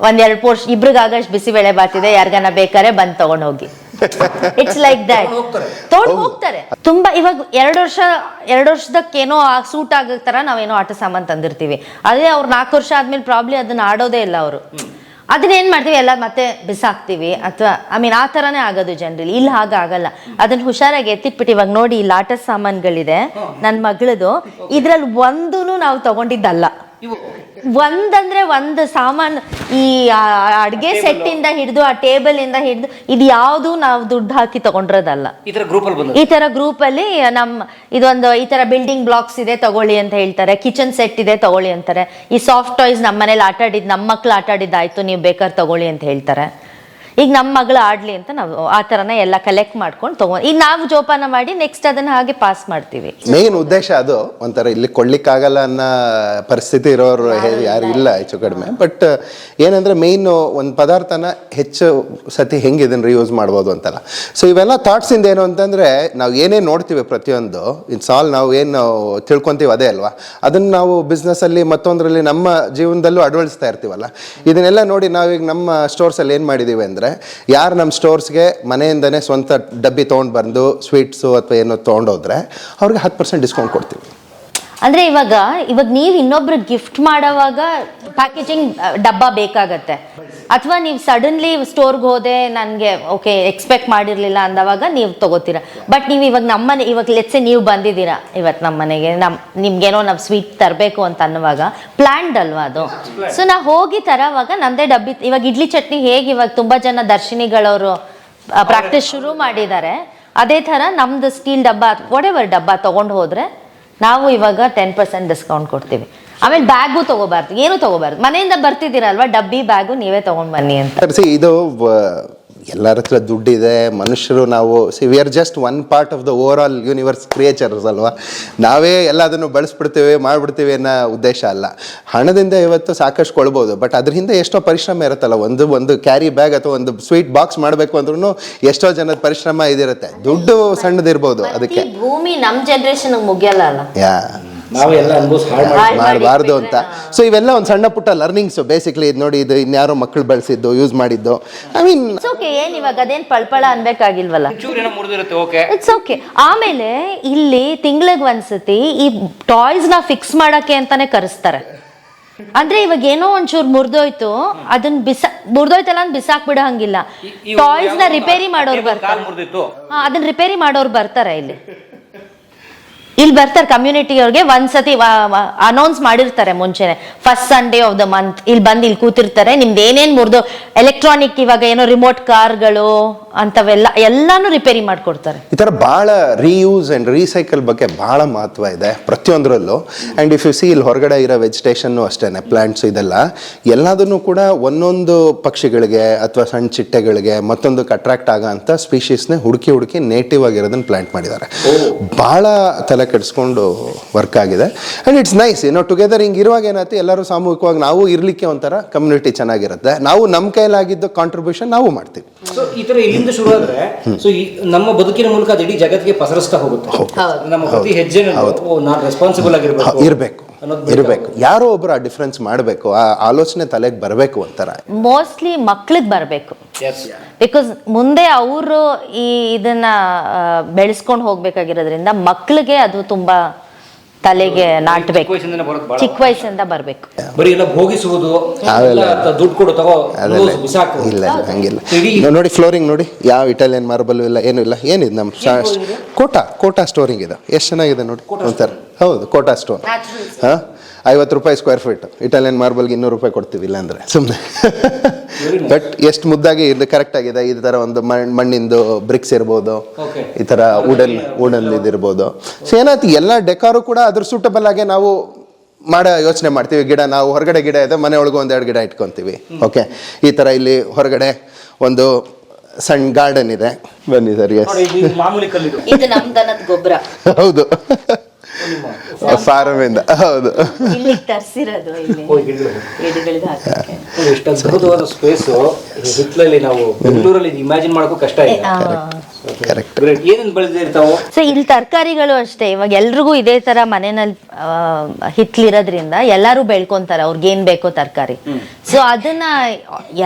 ಒಂದೆರಡು ಪೋರ್ಷನ್ ಇಬ್ರಿಗಾಗಷ್ಟು ಬಿಸಿಬೇಳೆ ಬಾತಿದೆ ಯಾರಿಗಾನ ಬೇಕಾದ್ರೆ ಬಂದು ತೊಗೊಂಡೋಗಿ. ಇಟ್ಸ್ ಲೈಕ್ ದಟ್ ತಗೊಂಡು ಹೋಗ್ತಾರೆ. ತುಂಬಾ ಇವಾಗ ಎರಡು ವರ್ಷ ಎರಡು ವರ್ಷದಕ್ಕೇನೋ ಸೂಟ್ ಆಗೋ ತರ ನಾವೇನೋ ಆಟ ಸಾಮಾನು ತಂದಿರ್ತೀವಿ. ಅದೇ ಅವ್ರು ನಾಲ್ಕು ವರ್ಷ ಆದ್ಮೇಲೆ ಪ್ರಾಬ್ಲಿ ಅದನ್ನ ಆಡೋದೇ ಇಲ್ಲ ಅವರು. ಅದನ್ನ ಏನ್ ಮಾಡ್ತೀವಿ? ಎಲ್ಲ ಮತ್ತೆ ಬಿಸಾಕ್ತಿವಿ. ಅಥವಾ ಐ ಮೀನ್ ಆ ತರಾನೇ ಆಗೋದು ಜನರಲಿ ಇಲ್ಲಿ ಹಾಗ ಆಗಲ್ಲ. ಅದನ್ನ ಹುಷಾರಾಗಿ ಎತ್ತಿಟ್ಬಿಟ್ಟು ಇವಾಗ ನೋಡಿ ಇಲ್ಲಿ ಆಟ ಸಾಮಾನುಗಳಿದೆ. ನನ್ನ ಮಗಳದು. ಇದ್ರಲ್ಲಿ ಒಂದೂ ನಾವು ತಗೊಂಡಿದ್ದಲ್ಲ. ಒಂದಂದ್ರೆ ಒಂದು ಸಾಮಾನು ಈ ಅಡುಗೆ ಸೆಟ್ ಇಂದ ಹಿಡಿದು ಆ ಟೇಬಲ್ ಇಂದ ಹಿಡಿದು ಇದು ಯಾವುದು ನಾವು ದುಡ್ಡು ಹಾಕಿ ತಗೊಂಡಿರೋದಲ್ಲ. ಈ ತರ ಗ್ರೂಪ್ ಅಲ್ಲಿ ನಮ್ ಇದೊಂದು ಈ ತರ ಬಿಲ್ಡಿಂಗ್ ಬ್ಲಾಕ್ಸ್ ಇದೆ ತಗೊಳ್ಳಿ ಅಂತ ಹೇಳ್ತಾರೆ. ಕಿಚನ್ ಸೆಟ್ ಇದೆ ತಗೊಳ್ಳಿ ಅಂತಾರೆ. ಈ ಸಾಫ್ಟ್ ಟಾಯ್ಸ್ ನಮ್ಮ ಮನೇಲಿ ಆಟ ಆಡಿದ್ ನಮ್ಮ ಮಕ್ಳು ಆಟ ಆಡಿದ್ದಾಯ್ತು ನೀವು ಬೇಕಾದ್ರೆ ತಗೊಳ್ಳಿ ಅಂತ ಹೇಳ್ತಾರೆ. ಈಗ ನಮ್ಮ ಮಗಳು ಆಡ್ಲಿ ಅಂತ ನಾವು ಆ ಥರನ ಎಲ್ಲ ಕಲೆಕ್ಟ್ ಮಾಡ್ಕೊಂಡು ತಗೋ ಈಗ ನಾವು ಜೋಪಾನ ಮಾಡಿ ನೆಕ್ಸ್ಟ್ ಅದನ್ನ ಹಾಗೆ ಪಾಸ್ ಮಾಡ್ತೀವಿ. ಮೇನ್ ಉದ್ದೇಶ ಅದು ಒಂಥರ ಇಲ್ಲಿ ಕೊಡ್ಲಿಕ್ಕಾಗಲ್ಲ ಅನ್ನೋ ಪರಿಸ್ಥಿತಿ ಇರೋರು ಯಾರು ಇಲ್ಲ ಹೆಚ್ಚು ಕಡಿಮೆ. ಬಟ್ ಏನಂದ್ರೆ ಮೇನ್ ಒಂದು ಪದಾರ್ಥನ ಹೆಚ್ಚು ಸತಿ ಹೆಂಗೆ ಇದನ್ನ ರಿಯೂಸ್ ಮಾಡ್ಬೋದು ಅಂತಲ್ಲ. ಸೊ ಇವೆಲ್ಲ ಥಾಟ್ಸ್ ಇಂದ ಏನು ಅಂತಂದ್ರೆ ನಾವು ಏನೇ ನೋಡ್ತೀವಿ ಪ್ರತಿಯೊಂದು ಇಟ್ಸ್ ಆಲ್ ನಾವು ಏನು ತಿಳ್ಕೊಂತೀವಿ ಅದೇ ಅಲ್ವಾ? ಅದನ್ನ ನಾವು business ಅಲ್ಲಿ ಮತ್ತೊಂದರಲ್ಲಿ ನಮ್ಮ ಜೀವನದಲ್ಲೂ ಅಳವಡಿಸ್ತಾ ಇರ್ತೀವಲ್ಲ? ಇದನ್ನೆಲ್ಲ ನೋಡಿ ನಾವೀಗ ನಮ್ಮ ಸ್ಟೋರ್ಸ್ ಅಲ್ಲಿ ಏನು ಮಾಡಿದೀವಿ ಅಂದ್ರೆ ಯಾರು ನಮ್ಮ ಸ್ಟೋರ್ಸ್ಗೆ ಮನೆಯಿಂದನೇ ಸ್ವಂತ ಡಬ್ಬಿ ತೊಗೊಂಡು ಬಂದು ಸ್ವೀಟ್ಸು ಅಥವಾ ಏನೋ ತೊಗೊಂಡೋದ್ರೆ ಅವ್ರಿಗೆ ಹತ್ತು ಪರ್ಸೆಂಟ್ ಡಿಸ್ಕೌಂಟ್ ಕೊಡ್ತೀವಿ. ಅಂದ್ರೆ ಇವಾಗ ಇವಾಗ ನೀವು ಇನ್ನೊಬ್ರು ಗಿಫ್ಟ್ ಮಾಡೋವಾಗ ಪ್ಯಾಕೇಜಿಂಗ್ ಡಬ್ಬ ಬೇಕಾಗತ್ತೆ. ಅಥವಾ ನೀವು ಸಡನ್ಲಿ ಸ್ಟೋರ್ಗೆ ಹೋದೆ ನನಗೆ ಓಕೆ ಎಕ್ಸ್ಪೆಕ್ಟ್ ಮಾಡಿರಲಿಲ್ಲ ಅಂದವಾಗ ನೀವು ತಗೋತೀರಾ. ಬಟ್ ನೀವು ಇವಾಗ ನಮ್ಮನೆ, ಇವಾಗ ಲೆಟ್ಸೆ ನೀವು ಬಂದಿದ್ದೀರಾ ಇವತ್ತು ನಮ್ಮ ಮನೆಗೆ ನಮ್, ನಿಮ್ಗೇನೋ ನಾವು ಸ್ವೀಟ್ ತರಬೇಕು ಅಂತ ಅನ್ನುವಾಗ ಪ್ಲ್ಯಾಂಡ್ ಅಲ್ವಾ ಅದು? ಸೊ ನಾ ಹೋಗಿ ತರೋವಾಗ ನಂದೇ ಡಬ್ಬಿ, ಇವಾಗ ಇಡ್ಲಿ ಚಟ್ನಿ ಹೇಗೆ ಇವಾಗ ತುಂಬಾ ಜನ ದರ್ಶಿನಿಗಳವರು ಪ್ರಾಕ್ಟೀಸ್ ಶುರು ಮಾಡಿದ್ದಾರೆ. ಅದೇ ಥರ ನಮ್ದು ಸ್ಟೀಲ್ ಡಬ್ಬ ವಾಟ್ ಡಬ್ಬ ತೊಗೊಂಡು ಹೋದರೆ ನಾವು ಇವಾಗ ಟೆನ್ ಪರ್ಸೆಂಟ್ ಡಿಸ್ಕೌಂಟ್ ಕೊಡ್ತೀವಿ. ಆಮೇಲೆ ಬ್ಯಾಗು ತಗೋಬಾರ್ದು ಏನು ತಗೋಬಾರ್ದು. ಮನೆಯಿಂದ ಬರ್ತಿದ್ದೀರಲ್ವಾ ಡಬ್ಬಿ ಬ್ಯಾಗು ನೀವೇ ತಗೊಂಡ್ ಬನ್ನಿ ಅಂತ. ಸಿ ಇದು ಎಲ್ಲರ ಹತ್ರ ದುಡ್ಡಿದೆ ಮನುಷ್ಯರು ನಾವು see we are just one part of the over all universe creatures ಅಲ್ವಾ? ನಾವೇ ಎಲ್ಲದನ್ನು ಬಳಸ್ಬಿಡ್ತೀವಿ ಮಾಡಿಬಿಡ್ತೀವಿ ಅನ್ನೋ ಉದ್ದೇಶ ಅಲ್ಲ. ಹಣದಿಂದ ಇವತ್ತು ಸಾಕಷ್ಟು ಕೊಳ್ಬೋದು ಬಟ್ ಅದ್ರ ಹಿಂದೆ ಎಷ್ಟೋ ಪರಿಶ್ರಮ ಇರುತ್ತಲ್ಲ ಒಂದು ಒಂದು ಕ್ಯಾರಿ ಬ್ಯಾಗ್ ಅಥವಾ ಒಂದು ಸ್ವೀಟ್ ಬಾಕ್ಸ್ ಮಾಡಬೇಕು ಅಂದ್ರೂ ಎಷ್ಟೋ ಜನದ ಪರಿಶ್ರಮ ಇದಿರುತ್ತೆ. ದುಡ್ಡು ಸಣ್ಣದಿರ್ಬೋದು ಅದಕ್ಕೆ. ಭೂಮಿ ನಮ್ಮ ಜನರೇಷನ್ ಮುಗಿಯಲ್ಲ ಯಾ ನಾವೇ ಎಲ್ಲ ಅನುಭವಿಸಿ ಹಾಳು ಹಾಳ್ ಮಾಡಿ ಮಾಡಬಾರ್ದು ಅಂತ. ಸೊ ಇವೆಲ್ಲ ಒಂದು ಸಣ್ಣ ಪುಟ್ಟ ಲರ್ನಿಂಗ್ಸ್ ಬೇಸಿಕ್ಲಿ ಇದು ನೋಡಿ ಇದು ಇನ್ಯಾರೋ ಮಕ್ಕಳು ಬಳಸಿದ್ದು ಯೂಸ್ ಮಾಡಿದ್ದು. ಐ ಮೀನ್ ಇಟ್ಸ್ ಓಕೆ ಏನ್ ಇವಾಗ ಅದೇನ್ ಪಳಪಳ ಅನ್ಬೇಕಾಗಿಲ್ವಲ್ಲ? ಮುರಿದಿರುತ್ತೆ ಓಕೆ ಇಟ್ಸ್ ಓಕೆ ಆಮೇಲೆ ಇಲ್ಲಿ ತಿಂಗ್ಳಿಗೆ ಒಂದ್ಸತಿ ಈ ಟಾಯ್ಸ್ನ ಫಿಕ್ಸ್ ಮಾಡಕ್ಕೆ ಅಂತಾನೆ ಕರೆಸ್ತಾರೆ. ಅಂದ್ರೆ ಇವಾಗ ಏನೋ ಒಂಚೂರು ಮುರಿದೋಯ್ತು ಅದನ್ನ ಬಿಸ ಮುರಿದೋಯ್ತಲ್ಲ ಅಂತ ಬಿಸಾಕ್ ಬಿಡೋ ಹಂಗಿಲ್ಲ ಟಾಯ್ಸ್ನ ರಿಪೇರಿ ಮಾಡೋರು ಬರ್ತಾರೆ. ಮುರಿದಿತ್ತು. ಹಾ ಅದನ್ನ ರಿಪೇರಿ ಮಾಡೋರು ಬರ್ತಾರೆ ಇಲ್ಲಿ. ಇಲ್ಲಿ ಬರ್ತಾರೆ ಕಮ್ಯುನಿಟಿ ಅವ್ರಿಗೆ ಒಂದ್ಸತಿ ಅನೌನ್ಸ್ ಮಾಡಿರ್ತಾರೆ ಮುಂಚೆನೆ. First Sunday of the month ಇಲ್ಲಿ ಬಂದು ಇಲ್ಲಿ ಕೂತಿರ್ತಾರೆ. ನಿಮ್ದು ಏನೇನು ಮುರಿದು ಎಲೆಕ್ಟ್ರಾನಿಕ್ ಇವಾಗ ಏನೋ ರಿಮೋಟ್ ಕಾರ್ಗಳು ಅಂತವೆಲ್ಲ ಎಲ್ಲಾನು ರಿಪೇರಿ ಮಾಡ್ಕೊಡ್ತಾರೆ. ಈ ಥರ ಭಾಳ ರೀಯೂಸ್ ಆ್ಯಂಡ್ ರೀಸೈಕಲ್ ಬಗ್ಗೆ ಭಾಳ ಮಹತ್ವ ಇದೆ ಪ್ರತಿಯೊಂದರಲ್ಲೂ. ಆ್ಯಂಡ್ ಇಫ್ ಯು ಸಿ ಇಲ್ಲಿ ಹೊರಗಡೆ ಇರೋ ವೆಜಿಟೇಷನ್ನು ಅಷ್ಟೇ ಪ್ಲಾಂಟ್ಸ್ ಇದೆಲ್ಲ ಎಲ್ಲದನ್ನು ಕೂಡ ಒಂದೊಂದು ಪಕ್ಷಿಗಳಿಗೆ ಅಥವಾ ಸಣ್ಣ ಚಿಟ್ಟೆಗಳಿಗೆ ಮತ್ತೊಂದಕ್ಕೆ ಅಟ್ರಾಕ್ಟ್ ಆಗೋ ಅಂಥ ಸ್ಪೀಶೀಸ್ನೇ ಹುಡುಕಿ ಹುಡುಕಿ ನೇಟಿವ್ ಆಗಿರೋದನ್ನ ಪ್ಲಾಂಟ್ ಮಾಡಿದ್ದಾರೆ. ಭಾಳ ತಲೆ ಕೆಡಿಸ್ಕೊಂಡು ವರ್ಕ್ ಆಗಿದೆ. ಆ್ಯಂಡ್ ಇಟ್ಸ್ ನೈಸ್ ಏನೋ ಟುಗೆದರ್ ಹಿಂಗೆ ಇರುವಾಗ ಏನಾಯ್ತು ಎಲ್ಲರೂ ಸಾಮೂಹಿಕವಾಗಿ ನಾವು ಇರಲಿಕ್ಕೆ ಒಂಥರ ಕಮ್ಯುನಿಟಿ ಚೆನ್ನಾಗಿರುತ್ತೆ. ನಾವು ನಮ್ಮ ಕೈಲಾಗಿದ್ದ ಕಾಂಟ್ರಿಬ್ಯೂಷನ್ ನಾವು ಮಾಡ್ತೀವಿ. ಸೊ ಈ ಥರ ಇಲ್ಲಿಂದ ಶುರು ಆದರೆ ಸೊ ಈ ನಮ್ಮ ಬದುಕಿನ ಮೂಲಕ ಅದು ಇಡೀ ಜಗತ್ತಿಗೆ ಪಸರಿಸ್ತಾ ಹೋಗುತ್ತೆ. ನಮ್ಮ ಪ್ರತಿ ಹೆಜ್ಜೆ ನಾನು ರೆಸ್ಪಾನ್ಸಿಬಲ್ ಆಗಿರಬೇಕು. ಇರಬೇಕು. ಇರಬೇಕು. ಯಾರೋ ಒಬ್ಬರು ಆ ಡಿಫ್ರೆನ್ಸ್ ಮಾಡಬೇಕು ಆ ಆಲೋಚನೆ ತಲೆಗೆ ಬರಬೇಕು ಒಂಥರ. ಮೋಸ್ಟ್ಲಿ ಮಕ್ಳಿಗೆ ಬರಬೇಕು. ಬಿಕಾಸ್ ಮುಂದೆ ಅವರು ಈ ಇದನ್ನ ಬೆಳೆಸ್ಕೊಂಡು ಹೋಗ್ಬೇಕಾಗಿರೋದ್ರಿಂದ ಮಕ್ಳಿಗೆ ಅದು ತುಂಬಾ ತಲೆಗೆ ನಾಟ್ಬೇಕು. ಚಿಕ್ಕ ವಯಸ್ಸಿಂದ ಬರ್ಬೇಕು. ಬರೀ ಎಲ್ಲ ಭೋಗಿಸುವುದು ಅವೆಲ್ಲ ದುಡ್ಡು ಕೊಡು ತಗೋ ಇಲ್ಲ ಇಲ್ಲ, ಹಂಗಿಲ್ಲ. ನೋಡಿ ಫ್ಲೋರಿಂಗ್ ನೋಡಿ ಯಾವ ಇಟಾಲಿಯನ್ ಮಾರ್ಬಲ್ ಇಲ್ಲ ಏನು ಇಲ್ಲ. ಏನಿದೆ ನಮ್ಮ ಶಾ- ಕೋಟಾ ಕೋಟಾ ಸ್ಟೋರಿಂಗ್ ಇದೆ. ಎಷ್ಟು ಚೆನ್ನಾಗಿದೆ ನೋಡಿ. ಒಂಥರ ಹೌದು ಕೋಟಾ ಸ್ಟೋನ್ ಹಾಂ? ಐವತ್ತು ರೂಪಾಯಿ ಸ್ಕ್ವೇರ್ ಫೀಟ್ ಇಟಾಲಿಯನ್ ಮಾರ್ಬಲ್ಗೆ ಇನ್ನೂರು ರೂಪಾಯಿ ಕೊಡ್ತೀವಿ ಇಲ್ಲ ಅಂದರೆ ಸುಮ್ಮನೆ ಬಟ್ ಎಷ್ಟು ಮುದ್ದಾಗಿ ಇದು ಕರೆಕ್ಟ್ ಆಗಿದೆ ಈ ಥರ ಒಂದು ಮಣ್ ಮಣ್ಣಿಂದು ಬ್ರಿಕ್ಸ್ ಇರ್ಬೋದು. ಈ ಥರ ವುಡನ್ ವುಡನ್ ಇದಿರ್ಬೋದು. ಸೊ ಏನಾಯ್ತು ಎಲ್ಲ ಡೆಕಾರು ಕೂಡ ಅದ್ರ ಸೂಟಬಲ್ ಆಗಿ ನಾವು ಮಾಡೋ ಯೋಚನೆ ಮಾಡ್ತೀವಿ. ಗಿಡ ನಾವು ಹೊರಗಡೆ ಗಿಡ ಇದೆ ಮನೆ ಒಳಗೆ ಒಂದೆರಡು ಗಿಡ ಇಟ್ಕೊತೀವಿ. ಓಕೆ ಈ ಥರ ಇಲ್ಲಿ ಹೊರಗಡೆ ಒಂದು ಸಣ್ಣ ಗಾರ್ಡನ್ ಇದೆ. ಬನ್ನಿ ಸರ್ ಎಸ್ ನೋಡಿ ಇದು ಮಾಮೂಲಿ ಕಲ್ಲಿದು. ಇದು ನಮ್ ಗೊಬ್ಬರ ಹೌದು. ಫಾರಮಿಂದ ಹೌದು. ಇಲ್ಲಿ ತರ್ಸಿರೋದು ಎಷ್ಟು ಅದ್ಭುತವಾದ ಸ್ಪೇಸ್ ಹಿತ್ಲಲ್ಲಿ ನಾವು ಬೆಂಗಳೂರಲ್ಲಿ ಇಮ್ಯಾಜಿನ್ ಮಾಡೋಕ್ಕೂ ಕಷ್ಟ ಇಲ್ಲ ಕರೆಕ್ಟ್ Great. ಏನೇನ್ ಸೊ ಇಲ್ಲಿ ತರಕಾರಿಗಳು ಅಷ್ಟೇ. ಇವಾಗ ಎಲ್ರಿಗೂ ಇದೇ ತರ ಮನೆಯಲ್ಲಿ ಹಿತ್ಲಿರೋದ್ರಿಂದ ಎಲ್ಲರೂ ಬೆಳ್ಕೊಂತಾರೆ. ಅವ್ರಿಗೆ ಏನ್ ಬೇಕೋ ತರಕಾರಿ. ಸೊ ಅದನ್ನ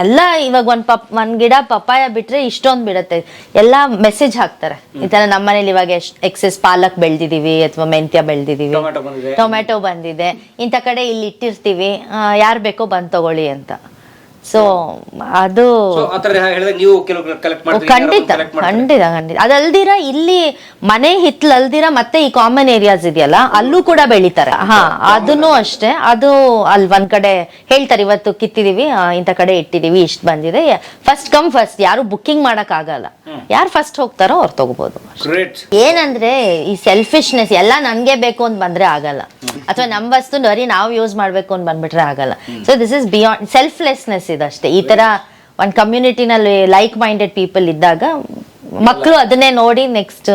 ಎಲ್ಲ ಇವಾಗ ಒಂದ್ ಪಪ್ ಒಂದ್ ಗಿಡ ಪಪ್ಪಾಯ ಬಿಟ್ರೆ ಇಷ್ಟೊಂದ್ ಬಿಡತ್ತೆ. ಎಲ್ಲ ಮೆಸೇಜ್ ಹಾಕ್ತಾರೆ. ಈ ತರ ನಮ್ಮ ಮನೇಲಿ ಇವಾಗ ಎಷ್ಟ್ ಎಕ್ಸೆಸ್ ಪಾಲಕ್ ಬೆಳ್ದಿದೀವಿ ಅಥವಾ ಮೆಂತ್ಯ ಬಂದಿದೆ. ಟೊಮೆಟೊ ಬಂದಿದೆ. ಇಂಥ ಕಡೆ ಇಲ್ಲಿ ಇಟ್ಟಿರ್ತೀವಿ. ಯಾರು ಬೇಕೋ ಬಂದ್ ತಗೊಳ್ಳಿ ಅಂತ. ಸೊ ಅದು ನೀವು ಖಂಡಿತ ಖಂಡಿತ ಖಂಡಿತ. ಅದಲ್ದಿರ ಇಲ್ಲಿ ಮನೆ ಹಿತ್ಲ ಅಲ್ದಿರ ಮತ್ತೆ ಈ ಕಾಮನ್ ಏರಿಯಾಸ್ ಇದೆಯಲ್ಲ ಅಲ್ಲೂ ಕೂಡ ಬೆಳಿತಾರೆ. ಹಾ ಅದನ್ನು ಅಷ್ಟೇ. ಅದು ಅಲ್ ಒಂದ್ ಕಡೆ ಹೇಳ್ತಾರೆ ಇವತ್ತು ಕಿತ್ತಿದೀವಿ ಇಂತ ಇಂಥ ಕಡೆ ಇಟ್ಟಿದೀವಿ ಇಷ್ಟ ಬಂದಿದೆ. ಫಸ್ಟ್ ಕಮ್ ಫಸ್ಟ್ ಯಾರು ಬುಕ್ಕಿಂಗ್ ಮಾಡಕ್ ಆಗಲ್ಲ. ಯಾರು ಫಸ್ಟ್ ಹೋಗ್ತಾರೋ ಅವ್ರು ತಗೋಬಹುದು ಏನಂದ್ರೆ ಈ ಸೆಲ್ಫಿಶ್ನೆಸ್ ಎಲ್ಲ ನನ್ಗೆ ಬೇಕು ಅಂತ ಬಂದ್ರೆ ಆಗಲ್ಲ. ಅಥವಾ ನಮ್ ವಸ್ತು ಬರೀ ನಾವು ಯೂಸ್ ಮಾಡ್ಬೇಕು ಅಂತ ಬಂದ್ಬಿಟ್ರೆ ಆಗಲ್ಲ. So this is beyond selflessness ಇದಷ್ಟೇ ಈ ತರ ಒಂದು ಕಮ್ಯುನಿಟಿನಲ್ಲಿ ಲೈಕ್ ಮೈಂಡೆಡ್ ಪೀಪಲ್ ಇದ್ದಾಗ ಮಕ್ಕಳು ಅದನ್ನೇ ನೋಡಿ ನೆಕ್ಸ್ಟ್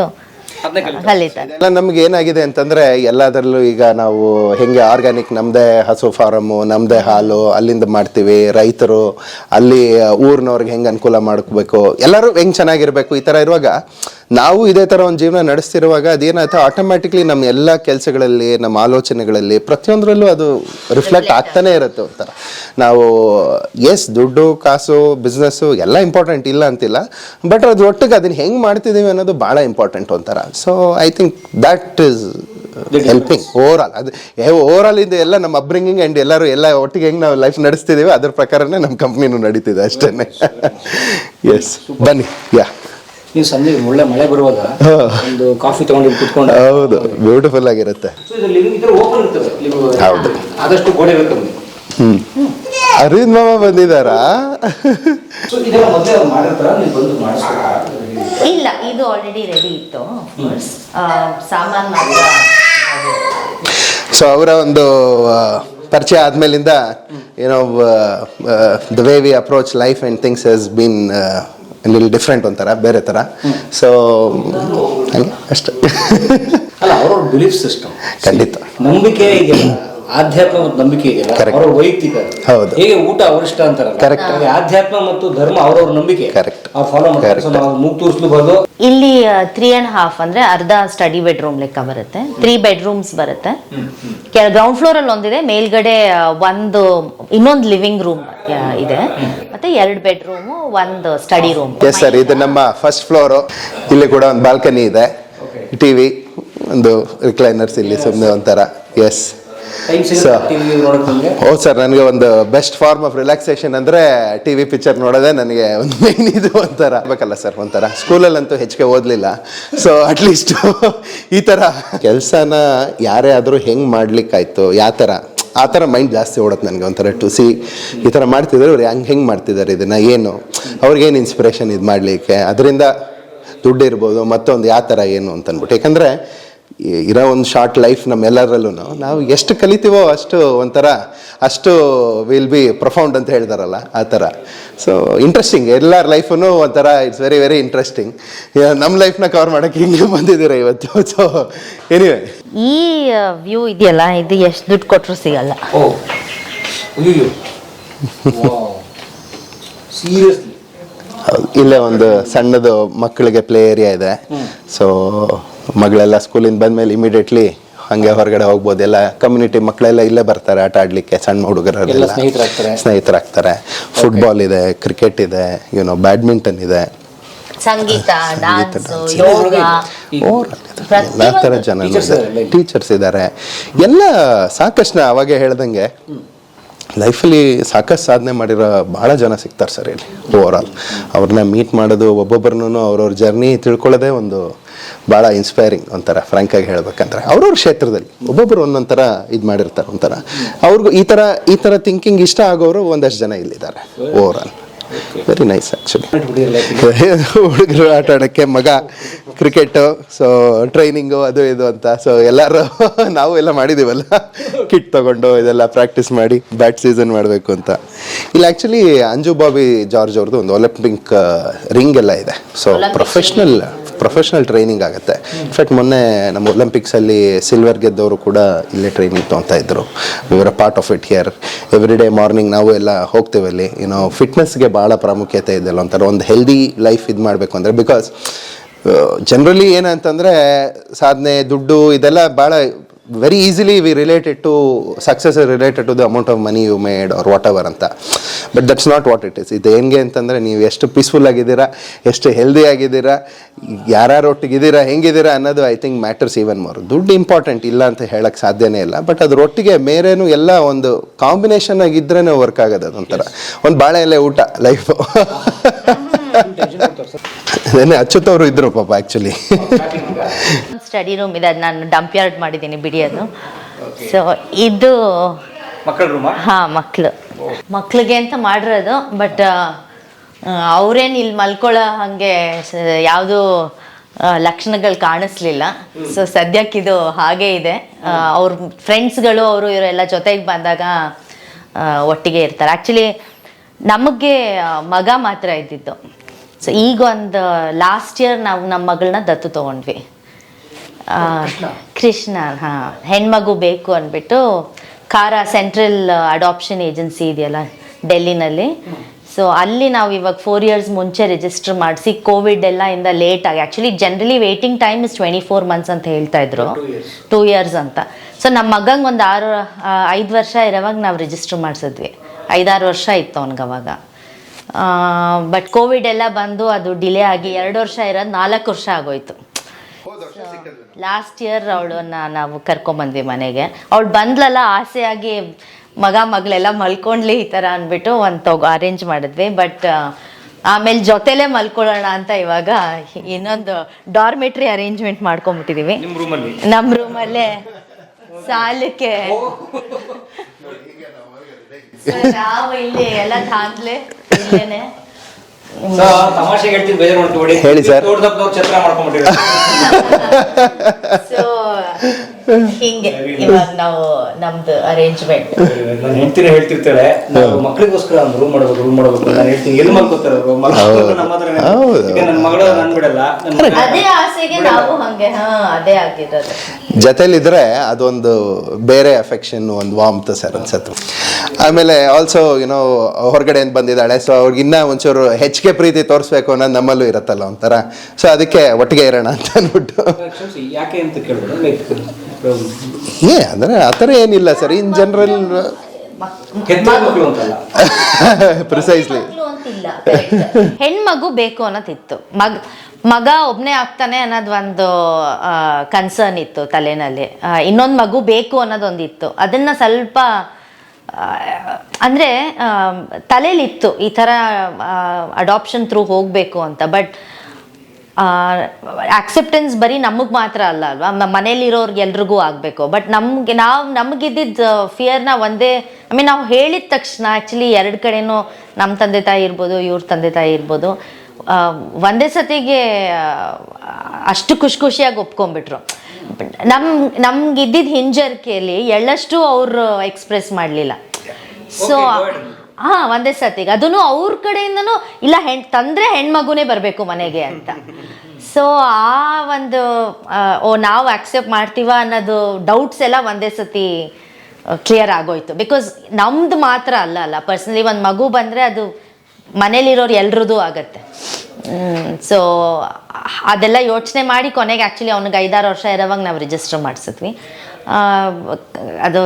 ಕಲಿತಾರೆ. ಎಲ್ಲ ನಮ್ಗೆ ಏನಾಗಿದೆ ಅಂತಂದ್ರೆ ಎಲ್ಲದರಲ್ಲೂ ಈಗ ನಾವು ಹೆಂಗೆ ಆರ್ಗ್ಯಾನಿಕ್ ನಮ್ದೇ ಹಸು ಫಾರಮ್ಮು ನಮ್ದೇ ಹಾಲು ಅಲ್ಲಿಂದ ಮಾಡ್ತೀವಿ. ರೈತರು ಅಲ್ಲಿ ಊರಿನವ್ರಿಗೆ ಹೆಂಗೆ ಅನುಕೂಲ ಮಾಡ್ಕೋಬೇಕು? ಎಲ್ಲರೂ ಹೆಂಗ್ ಚೆನ್ನಾಗಿರ್ಬೇಕು? ಈ ಥರ ಇರುವಾಗ ನಾವು ಇದೇ ಥರ ಒಂದು ಜೀವನ ನಡೆಸ್ತಿರುವಾಗ ಅದೇನಾಯ್ತು ಆಟೋಮ್ಯಾಟಿಕ್ಲಿ ನಮ್ಮ ಎಲ್ಲ ಕೆಲಸಗಳಲ್ಲಿ ನಮ್ಮ ಆಲೋಚನೆಗಳಲ್ಲಿ ಪ್ರತಿಯೊಂದರಲ್ಲೂ ಅದು ರಿಫ್ಲೆಕ್ಟ್ ಆಗ್ತಾನೆ ಇರುತ್ತೆ ಒಂಥರ. ನಾವು ಎಸ್ ದುಡ್ಡು ಕಾಸು ಬಿಸ್ನೆಸ್ಸು ಎಲ್ಲ ಇಂಪಾರ್ಟೆಂಟ್ ಇಲ್ಲ ಅಂತಿಲ್ಲ ಬಟ್ ಅದು ಒಟ್ಟಿಗೆ ಅದನ್ನ ಹೆಂಗೆ ಮಾಡ್ತಿದ್ದೀವಿ ಅನ್ನೋದು ಭಾಳ ಇಂಪಾರ್ಟೆಂಟ್ ಒಂಥರ. So I think that is helping over all ಅದು ಓವರ್ ಆಲ್ ಇದು ಎಲ್ಲ ನಮ್ಮ ಅಪ್ಬ್ರಿಂಗಿಂಗ್ ಆ್ಯಂಡ್ ಎಲ್ಲರೂ ಎಲ್ಲ ಒಟ್ಟಿಗೆ ಹೆಂಗೆ ನಾವು ಲೈಫ್ ನಡೆಸ್ತಿದ್ದೀವಿ ಅದ್ರ ಪ್ರಕಾರನೇ ನಮ್ಮ ಕಂಪ್ನಿನೂ ನಡೀತಿದೆ ಅಷ್ಟೇ ಎಸ್ *laughs* ಬನ್ನಿ ಯಾ ನೀವು ಸಂಜೆ ಒಳ್ಳೆ ಮಳೆ ಬರುವಾಗ ಒಂದು ಕಾಫಿ ತಗೊಂಡು ಕುತ್ಕೊಂಡು ಹೌದು ಬ್ಯೂಟಿಫುಲ್ ಆಗಿರುತ್ತೆ. ಹೌದು. ಆದಷ್ಟು ಗೋಡೆ ಬೇಕು ಹ್ಮ್. ಅರವಿಂದ್ ಮಾಮ ಬಂದಿದಾರಾ ಇಲ್ಲ ಇದು ಆಲ್ರೆಡಿ ರೆಡಿ ಇತ್ತು. ಸಾಮಾನು ಸೊ ಅವರ ಒಂದು ಪರಿಚಯ ಆದ್ಮೇಲಿಂದ ಏನೋ the way we approach life and things has been lil different ಒಂಥರ ಬೇರೆ ಥರ ಸೊ ಅಷ್ಟೇ. ಅಲ್ಲ ಅವ್ರವ್ರ ಬಿಲೀಫ್ ಸಿಸ್ಟಮ್ ಖಂಡಿತ. ನಂಬಿಕೆ ಆಧ್ಯಾತ್ಮ ಮತ್ತು ನಂಬಿಕೆ ಇದೆಯಲ್ಲ ಅವರ ವೈಯಕ್ತಿಕ ಹೌದು. ಹೇಗೆ ಊಟ ಅವರಿಷ್ಟ ಅಂತಾರೆ Correct. ಆಧ್ಯಾತ್ಮ ಮತ್ತು ಧರ್ಮ ಅವರವ್ರ ನಂಬಿಕೆ. ಕರೆಕ್ಟ್ ಅವ್ರು ಫಾಲೋ ಮಾಡ್ತಾರೆ. ಸೊ ನಾವು ಮೂಗ್ ತೋರಿಸ್ಲೂಬಾರ್ದು ಇಲ್ಲಿ ತ್ರೀ ಅಂಡ್ ಹಾಫ್ ಅಂದ್ರೆ ಅರ್ಧ ಸ್ಟಡಿ ಬೆಡ್ರೂಮ್ ಲೆಕ್ಕ ಬರುತ್ತೆ. ತ್ರೀ ಬೆಡ್ರೂಮ್ಸ್ ಬರುತ್ತೆ. ಗ್ರೌಂಡ್ ಫ್ಲೋರ್ ಅಲ್ಲಿ ಒಂದಿದೆ. ಮೇಲ್ಗಡೆ ಒಂದು ಇನ್ನೊಂದು ಲಿವಿಂಗ್ ರೂಮ್ ಇದೆ. ಮತ್ತೆ ಎರಡು ಬೆಡ್ರೂಮ್ ಒಂದು ಸ್ಟಡಿ ರೂಮ್ ಎಸ್ ಸರ್ ಇದು ನಮ್ಮ ಫಸ್ಟ್ ಫ್ಲೋರ್ ಇಲ್ಲಿ ಕೂಡ ಒಂದು ಬಾಲ್ಕನಿ ಇದೆ. ಟಿವಿ ಒಂದು ರಿಕ್ಲೈನರ್ಸ್ ಇಲ್ಲಿ ಸುಮ್ಮನೆ ಒಂಥರ. ಎಸ್ ಹೌದು ಸರ್ ನನಗೆ ಒಂದು ಬೆಸ್ಟ್ ಫಾರ್ಮ್ ಆಫ್ ರಿಲ್ಯಾಕ್ಸೇಷನ್ ಅಂದರೆ ಟಿ ವಿ ಪಿಕ್ಚರ್ ನೋಡೋದೇ ನನಗೆ ಒಂದು ಮೇನ್ ಇದು ಒಂಥರ. ಬೇಕಲ್ಲ ಸರ್ ಒಂಥರ. ಸ್ಕೂಲಲ್ಲಂತೂ ಹೆಚ್ಚಿಗೆ ಓದಲಿಲ್ಲ. ಸೊ ಅಟ್ಲೀಸ್ಟು ಈ ಥರ ಕೆಲಸನ ಯಾರೇ ಆದರೂ ಹೆಂಗೆ ಮಾಡ್ಲಿಕ್ಕಾಯ್ತು ಯಾವ ಥರ ಆ ಥರ ಮೈಂಡ್ ಜಾಸ್ತಿ ಓಡುತ್ತೆ ನನಗೆ ಒಂಥರ ಟು ಸಿ ಈ ಥರ ಮಾಡ್ತಿದ್ದಾರೆ ಅವ್ರು ಹೆಂಗೆ ಹೆಂಗೆ ಮಾಡ್ತಿದ್ದಾರೆ ಇದನ್ನು ಏನು? ಅವ್ರಿಗೇನು ಇನ್ಸ್ಪಿರೇಷನ್ ಇದು ಮಾಡಲಿಕ್ಕೆ? ಅದರಿಂದ ದುಡ್ಡು ಇರ್ಬೋದು ಮತ್ತೊಂದು ಯಾವ ಥರ ಏನು ಅಂತ ಅಂದ್ಬಿಟ್ಟು ಯಾಕಂದರೆ ಇರೋ ಒಂದು ಶಾರ್ಟ್ ಲೈಫ್ ನಮ್ಮೆಲ್ಲರಲ್ಲೂ ನಾವು ಎಷ್ಟು ಕಲಿತೀವೋ ಅಷ್ಟು ಒಂಥರ ಅಷ್ಟು ವಿಲ್ ಬಿ ಪ್ರೊಫೌಂಡ್ ಅಂತ ಹೇಳ್ತಾರಲ್ಲ ಆ ಥರ. ಸೊ ಇಂಟ್ರೆಸ್ಟಿಂಗ್ ಎಲ್ಲರ ಲೈಫೂ ಒಂಥರ ಇಟ್ಸ್ ವೆರಿ ವೆರಿ ಇಂಟ್ರೆಸ್ಟಿಂಗ್ ನಮ್ಮ ಲೈಫ್ನ ಕವರ್ ಮಾಡೋಕ್ಕೆ ಹಿಂಗೆ ಬಂದಿದ್ದೀರ ಇವತ್ತು? ಸೊ ಎನಿವೆ ಈ ವ್ಯೂ ಇದೆಯಲ್ಲ ಇದು ಎಷ್ಟು ದುಡ್ಡು ಕೊಟ್ಟರು ಸಿಗಲ್ಲ. ಓ ಅಯ್ಯೋ ಸೀರಿಯಸ್ಲಿ ಇಲ್ಲೇ ಒಂದು ಸಣ್ಣದು ಮಕ್ಕಳಿಗೆ ಪ್ಲೇ ಏರಿಯಾ ಇದೆ. ಸೊ ಮಗಳೆಲ್ಲ ಸ್ಕೂಲಿಂದ ಬಂದಮೇಲೆ ಇಮಿಡಿಯೇಟ್ಲಿ ಹಂಗೆ ಹೊರಗಡೆ ಹೋಗ್ಬೋದು. ಎಲ್ಲ ಕಮ್ಯುನಿಟಿ ಮಕ್ಕಳೆಲ್ಲ ಇಲ್ಲೇ ಬರ್ತಾರೆ ಆಟ ಆಡಲಿಕ್ಕೆ ಸಣ್ಣ ಹುಡುಗರ ಹುಡುಗರೆಲ್ಲ ಸ್ನೇಹಿತರಾಗ್ತಾರೆ. ಸ್ನೇಹಿತರಾಗ್ತಾರೆ. ಫುಟ್ಬಾಲ್ ಇದೆ ಕ್ರಿಕೆಟ್ ಇದೆ ಯುನೋ ಬ್ಯಾಡ್ಮಿಂಟನ್ ಇದೆ. ಸಂಗೀತ ಎಲ್ಲ ಥರ ಜನ. ಟೀಚರ್ಸ್ ಇದ್ದಾರೆ. ಎಲ್ಲ ಸಾಕಷ್ಟು ಅವಾಗೇ ಹೇಳ್ದಂಗೆ ಲೈಫಲ್ಲಿ ಸಾಕಷ್ಟು ಸಾಧನೆ ಮಾಡಿರೋ ಭಾಳ ಜನ ಸಿಗ್ತಾರೆ ಸರ್ ಇಲ್ಲಿ ಓವರ್ ಆಲ್ ಅವ್ರನ್ನ ಮೀಟ್ ಮಾಡೋದು ಒಬ್ಬೊಬ್ಬರನ್ನೂ ಅವ್ರವ್ರ ಜರ್ನಿ ತಿಳ್ಕೊಳ್ಳೋದೇ ಒಂದು ಭಾಳ ಇನ್ಸ್ಪೈರಿಂಗ್ ಒಂಥರ ಫ್ರ್ಯಾಂಕಾಗಿ ಹೇಳ್ಬೇಕಂದ್ರೆ. ಅವ್ರವ್ರ ಕ್ಷೇತ್ರದಲ್ಲಿ ಒಬ್ಬೊಬ್ಬರು ಒಂದೊಂಥರ ಥರ ಇದು ಮಾಡಿರ್ತಾರೆ ಒಂಥರ. ಅವ್ರಿಗೂ ಈ ಥರ ಈ ಥರ ಥಿಂಕಿಂಗ್ ಇಷ್ಟ ಆಗೋರು ಒಂದಷ್ಟು ಜನ ಇಲ್ಲಿದ್ದಾರೆ over all very nice actually ಹುಡುಗರು ಆಟ ಆಡೋಕ್ಕೆ ಮಗ ಕ್ರಿಕೆಟು ಸೊ ಟ್ರೈನಿಂಗು ಅದು ಇದು ಅಂತ. ಸೊ ಎಲ್ಲರೂ *laughs* ನಾವು ಎಲ್ಲ ಮಾಡಿದ್ದೀವಲ್ಲ ಕಿಟ್ ತೊಗೊಂಡು ಇದೆಲ್ಲ ಪ್ರಾಕ್ಟೀಸ್ ಮಾಡಿ ಬ್ಯಾಟ್ ಸೀಸನ್ ಮಾಡಬೇಕು ಅಂತ. ಇಲ್ಲಿ ಆ್ಯಕ್ಚುಲಿ ಅಂಜು ಬಾಬಿ ಜಾರ್ಜ್ ಅವ್ರದ್ದು ಒಂದು ಒಲಿಂಪಿಕ್ ರಿಂಗ್ ಎಲ್ಲ ಇದೆ. ಸೊ ಪ್ರೊಫೆಷ್ನಲ್ ಪ್ರೊಫೆಷ್ನಲ್ ಟ್ರೈನಿಂಗ್ ಆಗುತ್ತೆ. ಇನ್ಫ್ಯಾಕ್ಟ್ ಮೊನ್ನೆ ನಮ್ಮ ಒಲಿಂಪಿಕ್ಸಲ್ಲಿ ಸಿಲ್ವರ್ ಗೆದ್ದವರು ಕೂಡ ಇಲ್ಲೇ ಟ್ರೈನಿಂಗ್ ತೊಗೊತಾ ಇದ್ರು. A part of it here every day morning ನಾವು ಎಲ್ಲ ಹೋಗ್ತೇವೆ ಅಲ್ಲಿ. ಏನೋ ಫಿಟ್ನೆಸ್ಗೆ ಭಾಳ ಪ್ರಾಮುಖ್ಯತೆ ಇದೆಲ್ಲ ಒಂಥರ ಒಂದು ಹೆಲ್ದಿ ಲೈಫ್ ಇದು ಮಾಡಬೇಕು ಅಂದರೆ ಬಿಕಾಸ್ ಜನರಲಿ ಏನಂತಂದರೆ ಸಾಧನೆ, ದುಡ್ಡು ಇದೆಲ್ಲ ಭಾಳ very easily we related to success related to the amount of money you made or whatever ಅಂತ. But that's not what it is ಇದು ಹೆಂಗೆ ಅಂತಂದರೆ ನೀವು ಎಷ್ಟು ಪೀಸ್ಫುಲ್ ಆಗಿದ್ದೀರಾ ಎಷ್ಟು ಹೆಲ್ದಿ ಆಗಿದ್ದೀರಾ ಯಾರ್ಯಾರು ಒಟ್ಟಿಗಿದ್ದೀರಾ ಹೆಂಗಿದ್ದೀರಾ ಅನ್ನೋದು I think matters even more ದುಡ್ಡು ಇಂಪಾರ್ಟೆಂಟ್ ಇಲ್ಲ ಅಂತ ಹೇಳಕ್ಕೆ ಸಾಧ್ಯನೇ ಇಲ್ಲ. ಬಟ್ ಅದ್ರೊಟ್ಟಿಗೆ ಮೇರೇನು ಎಲ್ಲ ಒಂದು ಕಾಂಬಿನೇಷನ್ ಆಗಿದ್ರೇ ವರ್ಕ್ ಆಗೋದು ಅದೊಂಥರ. ಒಂದು ಬಾಳೆ ಎಲೆ ಊಟ ಲೈಫು *laughs* ಅಚ್ಚುತ್ತವರು ಇದ್ರು ಪಾಪ ಆ್ಯಕ್ಚುಲಿ ಸ್ಟಡಿ ರೂಮ್ ಇದೆ ಅದು ನಾನು ಡಂಪ್ ಯಾರ್ಡ್ ಮಾಡಿದ್ದೀನಿ ಬಿಡಿಯೋದು ಸೊ ಇದು ಮಕ್ಕಳ ರೂಮ ಹಾ ಮಕ್ಳು. ಮಕ್ಳಿಗೆ ಅಂತ ಮಾಡಿರೋದು ಬಟ್ ಅವ್ರೇನು ಇಲ್ಲಿ ಮಲ್ಕೊಳ್ಳೋ ಹಾಗೆ ಯಾವುದು ಲಕ್ಷಣಗಳು ಕಾಣಿಸ್ಲಿಲ್ಲ. ಸೊ ಸದ್ಯಕ್ಕಿದು ಹಾಗೇ ಇದೆ. ಅವ್ರ ಫ್ರೆಂಡ್ಸ್ಗಳು ಅವರು ಇವರೆಲ್ಲ ಜೊತೆಗೆ ಬಂದಾಗ ಒಟ್ಟಿಗೆ ಇರ್ತಾರೆ. ಆ್ಯಕ್ಚುಲಿ ನಮಗೆ ಮಗ ಮಾತ್ರ ಇದ್ದಿದ್ದು. ಸೊ ಈಗ ಒಂದು ಲಾಸ್ಟ್ ಇಯರ್ ನಾವು ನಮ್ಮ ಮಗಳನ್ನ ದತ್ತು ತಗೊಂಡ್ವಿ. ಕೃಷ್ಣ. ಹಾಂ. ಹೆಣ್ಮಗು ಬೇಕು ಅಂದ್ಬಿಟ್ಟು ಖಾರ ಸೆಂಟ್ರಲ್ ಅಡಾಪ್ಷನ್ ಏಜೆನ್ಸಿ ಇದೆಯಲ್ಲ ಡೆಲ್ಲಿನಲ್ಲಿ. ಸೊ ಅಲ್ಲಿ ನಾವು ಇವಾಗ ಫೋರ್ ಇಯರ್ಸ್ ಮುಂಚೆ ರಿಜಿಸ್ಟರ್ ಮಾಡಿಸಿ ಕೋವಿಡ್ ಎಲ್ಲ ಇಂದ ಲೇಟ್ ಆಗಿ actually generally waiting time is twenty four months ಅಂತ ಹೇಳ್ತಾ ಇದ್ರು. ಟೂ ಇಯರ್ಸ್ ಅಂತ. ಸೊ ನಮ್ಮ ಮಗಂಗೆ ಒಂದು ಆರು ಐದು ವರ್ಷ ಇರೋವಾಗ ನಾವು ರಿಜಿಸ್ಟರ್ ಮಾಡಿಸಿದ್ವಿ. ಐದಾರು ವರ್ಷ ಇತ್ತು ಅವ್ನಿಗೆ ಅವಾಗ ಬಟ್ ಕೋವಿಡ್ ಎಲ್ಲ ಬಂದು ಅದು ಡಿಲೇ ಆಗಿ ಎರಡು ವರ್ಷ ಇರೋದು ನಾಲ್ಕು ವರ್ಷ ಆಗೋಯ್ತು. ಲಾಸ್ಟ್ ಇಯರ್ ಅವಳನ್ನ ನಾವು ಕರ್ಕೊಂಬಂದ್ವಿ ಮನೆಗೆ. ಅವಳು ಬಂದ್ಲಲ್ಲ ಆಸೆಯಾಗಿ ಮಗ ಮಗಳೆಲ್ಲ ಮಲ್ಕೊಂಡ್ಲಿ ಈ ಥರ ಅಂದ್ಬಿಟ್ಟು ಒಂದು ತಗೋ ಅರೇಂಜ್ ಮಾಡಿದ್ವಿ. ಬಟ್ ಆಮೇಲೆ ಜೊತೆಲೇ ಮಲ್ಕೊಳ್ಳೋಣ ಅಂತ ಇವಾಗ ಇನ್ನೊಂದು ಡಾರ್ಮೆಟ್ರಿ ಅರೇಂಜ್ಮೆಂಟ್ ಮಾಡ್ಕೊಂಬಿಟ್ಟಿದೀವಿ ನಿಮ್ಮ ರೂಮಲ್ಲಿ ಸಾಲಕ್ಕೆ. ನಾವು ಇಲ್ಲಿ ಎಲ್ಲ ದಾಂದ್ಲೆ ಇಲ್ಲೇನೆ. ಹೇಳಿ ಸರ್. ಸೊ ಹಿಂಗೆ ಇವಾಗ ನಾವು ನಮ್ದು ಅರೇಂಜ್ಮೆಂಟ್ ನನ್ನ ಹೆಂಡತಿನ ಹೇಳ್ತಿರ್ತಾಳೆ ನಾವು ಮಕ್ಕಳಿಗೋಸ್ಕರ ಒಂದು ರೂಮ್ ಮಾಡ್ಬೇಕು ರೂಮ್ ಮಾಡ್ಬೇಕು ನಾನು ಹೇಳ್ತೀನಿ. ಎಲ್ಲಿ ಮಲ್ಕೋತಾರೆ ಅವರು? ಮಲ್ಕೊಂಡು ನಮ್ಮ ಹತ್ರನೇ. ಹೌದು. ನನ್ನ ಮಗಳು ನನ್ ಬಿಡಲ್ಲ ಮಗ- ಅದೇ ಆಸೆಗೆ ನಾವು ಹಂಗೆ ಹಾ ಅದೇ ಆಗಿರೋದು. ಜೊತೆಲಿದ್ರೆ ಅದೊಂದು ಬೇರೆ ಅಫೆಕ್ಷನ್ ಒಂದು ವಾಮ್ತ ಸರ್ ಅನ್ಸತ್ತು. ಆಮೇಲೆ ಆಲ್ಸೋ ಏನೋ ಹೊರಗಡೆಯಿಂದ ಬಂದಿದ್ದಾಳೆ. ಸೊ ಅವ್ರಿಗೆ ಇನ್ನೂ ಒಂಚೂರು ಹೆಚ್ಚಿಗೆ ಪ್ರೀತಿ ತೋರಿಸ್ಬೇಕು ಅನ್ನೋದು ನಮ್ಮಲ್ಲೂ ಇರುತ್ತಲ್ಲ ಒಂಥರ. ಸೊ ಅದಕ್ಕೆ ಒಟ್ಟಿಗೆ ಇರೋಣ ಅಂತ ಅಂದ್ಬಿಟ್ಟು ಕ್ಷಮಿಸಿ, ಯಾಕೆ ಅಂತ ಕೇಳ್ಬೋದು ಲೈಕ್ ಏ ಅಂದರೆ ಆ ಥರ ಏನಿಲ್ಲ ಸರ್. ಇನ್ ಜನರಲ್ ಪ್ರಿಸೈಸ್ಲಿ ಹೆಣ್ಮಗು ಬೇಕು ಅನ್ನೋದಿತ್ತು. ಮಗ ಮಗ ಒಬ್ಬನೇ ಆಗ್ತಾನೆ ಅನ್ನೋದು ಒಂದು ಕನ್ಸರ್ನ್ ಇತ್ತು ತಲೆನಲ್ಲಿ. ಇನ್ನೊಂದು ಮಗು ಬೇಕು ಅನ್ನೋದೊಂದಿತ್ತು. ಅದನ್ನ ಸ್ವಲ್ಪ ಅಂದರೆ ತಲೆಲಿತ್ತು ಈ ಥರ ಅಡಾಪ್ಷನ್ ಥ್ರೂ ಹೋಗಬೇಕು ಅಂತ. ಬಟ್ ಆಕ್ಸೆಪ್ಟೆನ್ಸ್ ಬರೀ ನಮಗೆ ಮಾತ್ರ ಅಲ್ಲ ಅಲ್ವಾ? ನಮ್ಮ ಮನೇಲಿರೋರ್ಗೆ ಎಲ್ರಿಗೂ ಆಗಬೇಕು. ಬಟ್ ನಮಗೆ ನಾವು ನಮಗಿದ್ದಿದ್ದ ಫಿಯರ್ನ ಒಂದೇ ಐ ಮೀನ್ ನಾವು ಹೇಳಿದ ತಕ್ಷಣ ಆ್ಯಕ್ಚುಲಿ ಎರಡು ಕಡೆನೂ ನಮ್ಮ ತಂದೆ ತಾಯಿ ಇರ್ಬೋದು ಇವ್ರ ತಂದೆ ತಾಯಿ ಇರ್ಬೋದು ಒಂದೇ ಸತಿಗೆ ಅಷ್ಟು ಖುಷಿ ಖುಷಿಯಾಗಿ ಒಪ್ಕೊಂಡ್ಬಿಟ್ರು. ನಮ್ಮ ನಮ್ಗಿದ್ದಿದ್ದ ಹಿಂಜರಿಕೆಯಲ್ಲಿ ಎಳ್ಳಷ್ಟು ಅವರು ಎಕ್ಸ್ಪ್ರೆಸ್ ಮಾಡಲಿಲ್ಲ. ಸೊ ಹಾ ಒಂದೇ ಸತಿಗೆ ಅದನ್ನು ಅವ್ರ ಕಡೆಯಿಂದನೂ, ಇಲ್ಲ, ಹೆಣ್, ತಂದ್ರೆ ಹೆಣ್ಮಗುನೇ ಬರಬೇಕು ಮನೆಗೆ ಅಂತ. ಸೊ ಆ ಒಂದು ಓ, ನಾವು ಆಕ್ಸೆಪ್ಟ್ ಮಾಡ್ತೀವ ಅನ್ನೋದು ಡೌಟ್ಸ್ ಎಲ್ಲ ಒಂದೇ ಸತಿ ಕ್ಲಿಯರ್ ಆಗೋಯ್ತು. ಬಿಕಾಸ್ ನಮ್ದು ಮಾತ್ರ ಅಲ್ಲ ಅಲ್ಲ. ಪರ್ಸನಲಿ ಒಂದು ಮಗು ಬಂದರೆ ಅದು ಮನೇಲಿರೋರು ಎಲ್ರದ್ದು ಆಗತ್ತೆ. ಸೊ ಅದೆಲ್ಲ ಯೋಚನೆ ಮಾಡಿ ಕೊನೆಗೆ ಆ್ಯಕ್ಚುಲಿ ಅವ್ನಿಗೆ ಐದಾರು ವರ್ಷ ಇರೋವಾಗ ನಾವು ರಿಜಿಸ್ಟರ್ ಮಾಡಿಸಿದ್ವಿ. ಅದು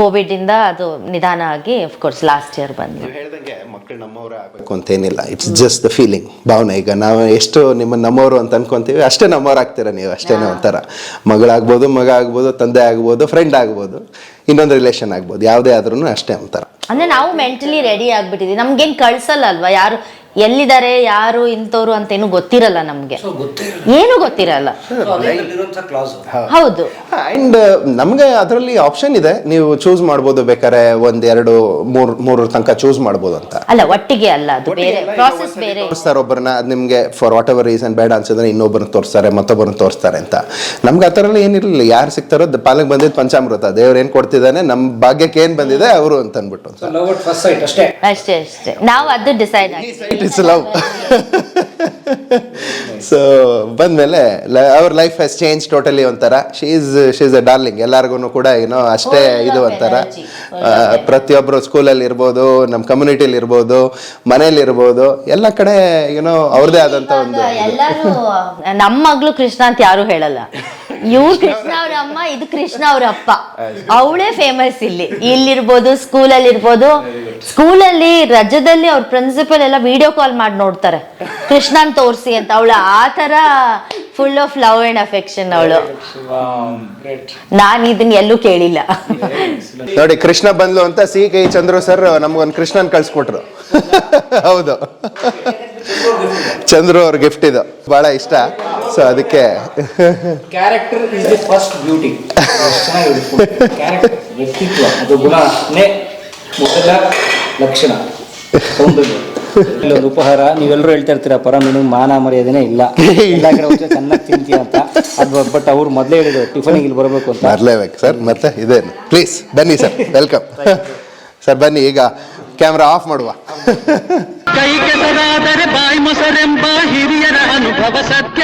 ಕೋವಿಡಿಂದ ಅದು ನಿಧಾನ ಆಗಿ ಕೋರ್ಸ್ ಲಾಸ್ಟ್ ಇಯರ್ ಬಂದು. ಹೇಳ್ದಂಗೆ ಮಕ್ಕಳು ನಮ್ಮವರ ಆಗಬೇಕು. ಅಂತೇನಿಲ್ಲ ಇಟ್ಸ್ ಜಸ್ಟ್ ದ ಫೀಲಿಂಗ್ ಭಾವನೆ. ಈಗ ನಾವು ಎಷ್ಟು ನಿಮ್ಮ ನಮ್ಮವರು ಅಂತ ಅನ್ಕೊಂತೀವಿ ಅಷ್ಟೇ ನಮ್ಮವ್ರು ಆಗ್ತೀರ ನೀವು? ಅಷ್ಟೇನೇ ಒಂಥರ. ಮಗಳಾಗ್ಬೋದು ಮಗ ಆಗ್ಬೋದು ತಂದೆ ಆಗ್ಬೋದು ಫ್ರೆಂಡ್ ಆಗ್ಬೋದು ಇನ್ನೊಂದು ರಿಲೇಷನ್ ಆಗ್ಬೋದು. ಯಾವುದೇ ಆದ್ರೂ ಅಷ್ಟೇ ಒಂಥರ. ಅಂದ್ರೆ ನಾವು ಮೆಂಟಲಿ ರೆಡಿ ಆಗ್ಬಿಟ್ಟಿದ್ವಿ. ನಮ್ಗೇನು ಕಳ್ಸಲ್ಲ ಅಲ್ವಾ? ಯಾರು ಎಲ್ಲಿದ್ದಾರೆ ಯಾರು ಇಂಥವ್ರು ಅಂತ ಏನು ಗೊತ್ತಿರಲ್ಲ ನಮ್ಗೆ. ಏನು ಗೊತ್ತಿರಲ್ಲ. ಕ್ಲಾಸ್ ಹೌದು. ಅಂಡ್ ನಮಗೆ ಅದರಲ್ಲಿ ಆಪ್ಷನ್ ಇದೆ. ನೀವು ಚೂಸ್ ಮಾಡ್ಬೋದು ಬೇಕಾದ್ರೆ ಒಂದ್ ಎರಡು ಮೂರ್ ಮೂರು ತನಕ ಚೂಸ್ ಮಾಡ್ಬೋದು ಅಂತ. ಅಲ್ಲ ಒಟ್ಟಿಗೆ ಅಲ್ಲ ಅದು ಬೇರೆ ಪ್ರಾಸೆಸ್ ಬೇರೆ. ತೋರಿಸ್ತಾರೆ ಒಬ್ಬರನ್ನ ನಿಮ್ಗೆ ನಿಮಗೆ ಫಾರ್ ವಾಟ್ ಎವರ್ ರೀಸನ್ ಬೇಡ ಅನ್ಸಿದ್ರೆ ಇನ್ನೊಬ್ಬರನ್ನ ತೋರಿಸ್ತಾರೆ ಮತ್ತೊಬ್ಬರನ್ನ ತೋರಿಸ್ತಾರೆ ಅಂತ. ನಮ್ಗೆ ಆ ಥರ ಏನಿರಲಿಲ್ಲ. ಯಾರು ಸಿಗ್ತಾರೋ ದ- ಪಾಲಕ್ ಬಂದಿದ್ದು ಪಂಚಾಮೃತ. ದೇವ್ರು ಏನು ಕೊಡ್ತಿದ್ದಾನೆ ನಮ್ಮ ಭಾಗ್ಯಕ್ಕೆ ಏನು ಬಂದಿದೆ ಅವರು ಅಂತ ಸೈಟ್ ಅಷ್ಟೇ. ಅಷ್ಟೇ ಅಷ್ಟೇ. ನಾವು ಅದು ಡಿಸೈಡ್ ಆಗಿ ಇಟ್ ಇಸ್ ಲವ್ *laughs* ಸೊ ಬಂದ್ಮೇಲೆ ಅವ್ರ ಲೈಫ್ ಹ್ಯಾಸ್ ಚೇಂಜ್ ಟೋಟಲಿ ಒಂಥರ. ಶೀಸ್ ಶೀಸ್ ಅ ಡಾರ್ಲಿಂಗ್ ಎಲ್ಲರಿಗೂ ಕೂಡ ಏನೋ ಅಷ್ಟೇ ಇದು ಒಂಥರ. ಪ್ರತಿಯೊಬ್ಬರು ಸ್ಕೂಲಲ್ಲಿ ಇರ್ಬೋದು ನಮ್ಮ ಕಮ್ಯುನಿಟಿಲಿ ಇರ್ಬೋದು ಮನೇಲಿ ಇರ್ಬೋದು ಎಲ್ಲ ಕಡೆ ಏನೋ ಅವ್ರದೇ ಆದಂತ ಒಂದು ಎಲ್ಲಾರು *laughs* ನಮ್ಮ ಮಗಳು ಕೃಷ್ಣ ಅಂತ ಯಾರು ಹೇಳಲ್ಲ. ಇವ್ರು *laughs* ಕೃಷ್ಣ ಅವ್ರ ಅಮ್ಮ ಇದು ಕೃಷ್ಣ ಅವ್ರ ಅಪ್ಪ. ಅವಳೇ ಫೇಮಸ್ ಇಲ್ಲಿ. ಇಲ್ಲಿರ್ಬೋದು ಸ್ಕೂಲಲ್ಲಿ ಇರ್ಬೋದು. ಸ್ಕೂಲಲ್ಲಿ ರಜದಲ್ಲಿ ಅವ್ರ ಪ್ರಿನ್ಸಿಪಲ್ ಎಲ್ಲ ವಿಡಿಯೋ ಕಾಲ್ ಮಾಡಿ ನೋಡ್ತಾರೆ. ಕೃಷ್ಣನ್ ತೋರಿಸಿ. ಅಂತ. ಅವಳು ಆ ತರ full of love and affection ಅವಳು. ನಾನು ಇದನ್ನ ಎಲ್ಲೂ ಕೇಳಿಲ್ಲ. ನೋಡಿ ಕೃಷ್ಣ ಬಂದ್ಲು ಅಂತ ಸಿ ಕೆ ಚಂದ್ರು ಸರ್ ನಮ್ಗೊಂದು ಕೃಷ್ಣನ್ ಕಳ್ಸಿಕೊಟ್ರು. *laughs* ಹೌದು. ಚಂದ್ರು ಅವ್ರ ಗಿಫ್ಟ್ ಇದು. ಬಹಳ ಇಷ್ಟ. ಸೊ ಅದಕ್ಕೆ character is the first beauty character ವ್ಯಕ್ತಿತ್ವ ಅದು ಗುಣನೇ ಮೊದಲ ಲಕ್ಷಣ. ಇಲ್ಲೊಂದು ಉಪಹಾರ ನೀವೆಲ್ಲರೂ ಹೇಳ್ತಾ ಇರ್ತೀರಾ ಪರ ಮಾನಾ ಮಾನ ಮರ್ಯಾದೆನೇ ಇಲ್ಲ. ಎಲ್ಲ ಕಡೆ ಹೋಗ್ತೀಯ ಚೆನ್ನಾಗಿ ತಿಂತೀಯ ಅಂತ. ಅದು ಬಟ್ ಅವ್ರು ಮೊದಲೇ ಹೇಳಿದ್ರು ಟಿಫನಿಗೆ ಇಲ್ಲಿ ಬರಬೇಕು ಅಂತ. ಬರಲೇಬೇಕು ಸರ್ ಮತ್ತೆ ಇದೇನು ಪ್ಲೀಸ್ ಬನ್ನಿ ಸರ್ ವೆಲ್ಕಮ್ ಸರ್ ಬನ್ನಿ ಈಗ ಕ್ಯಾಮ್ರಾ ಆಫ್ ಮಾಡುವ. ಕೈ ಕೆಸರಾದರೆ ಬಾಯಿ ಮೊಸರೆಂಬ ಹಿರಿಯರ ಅನುಭವ ಸತ್ಯ.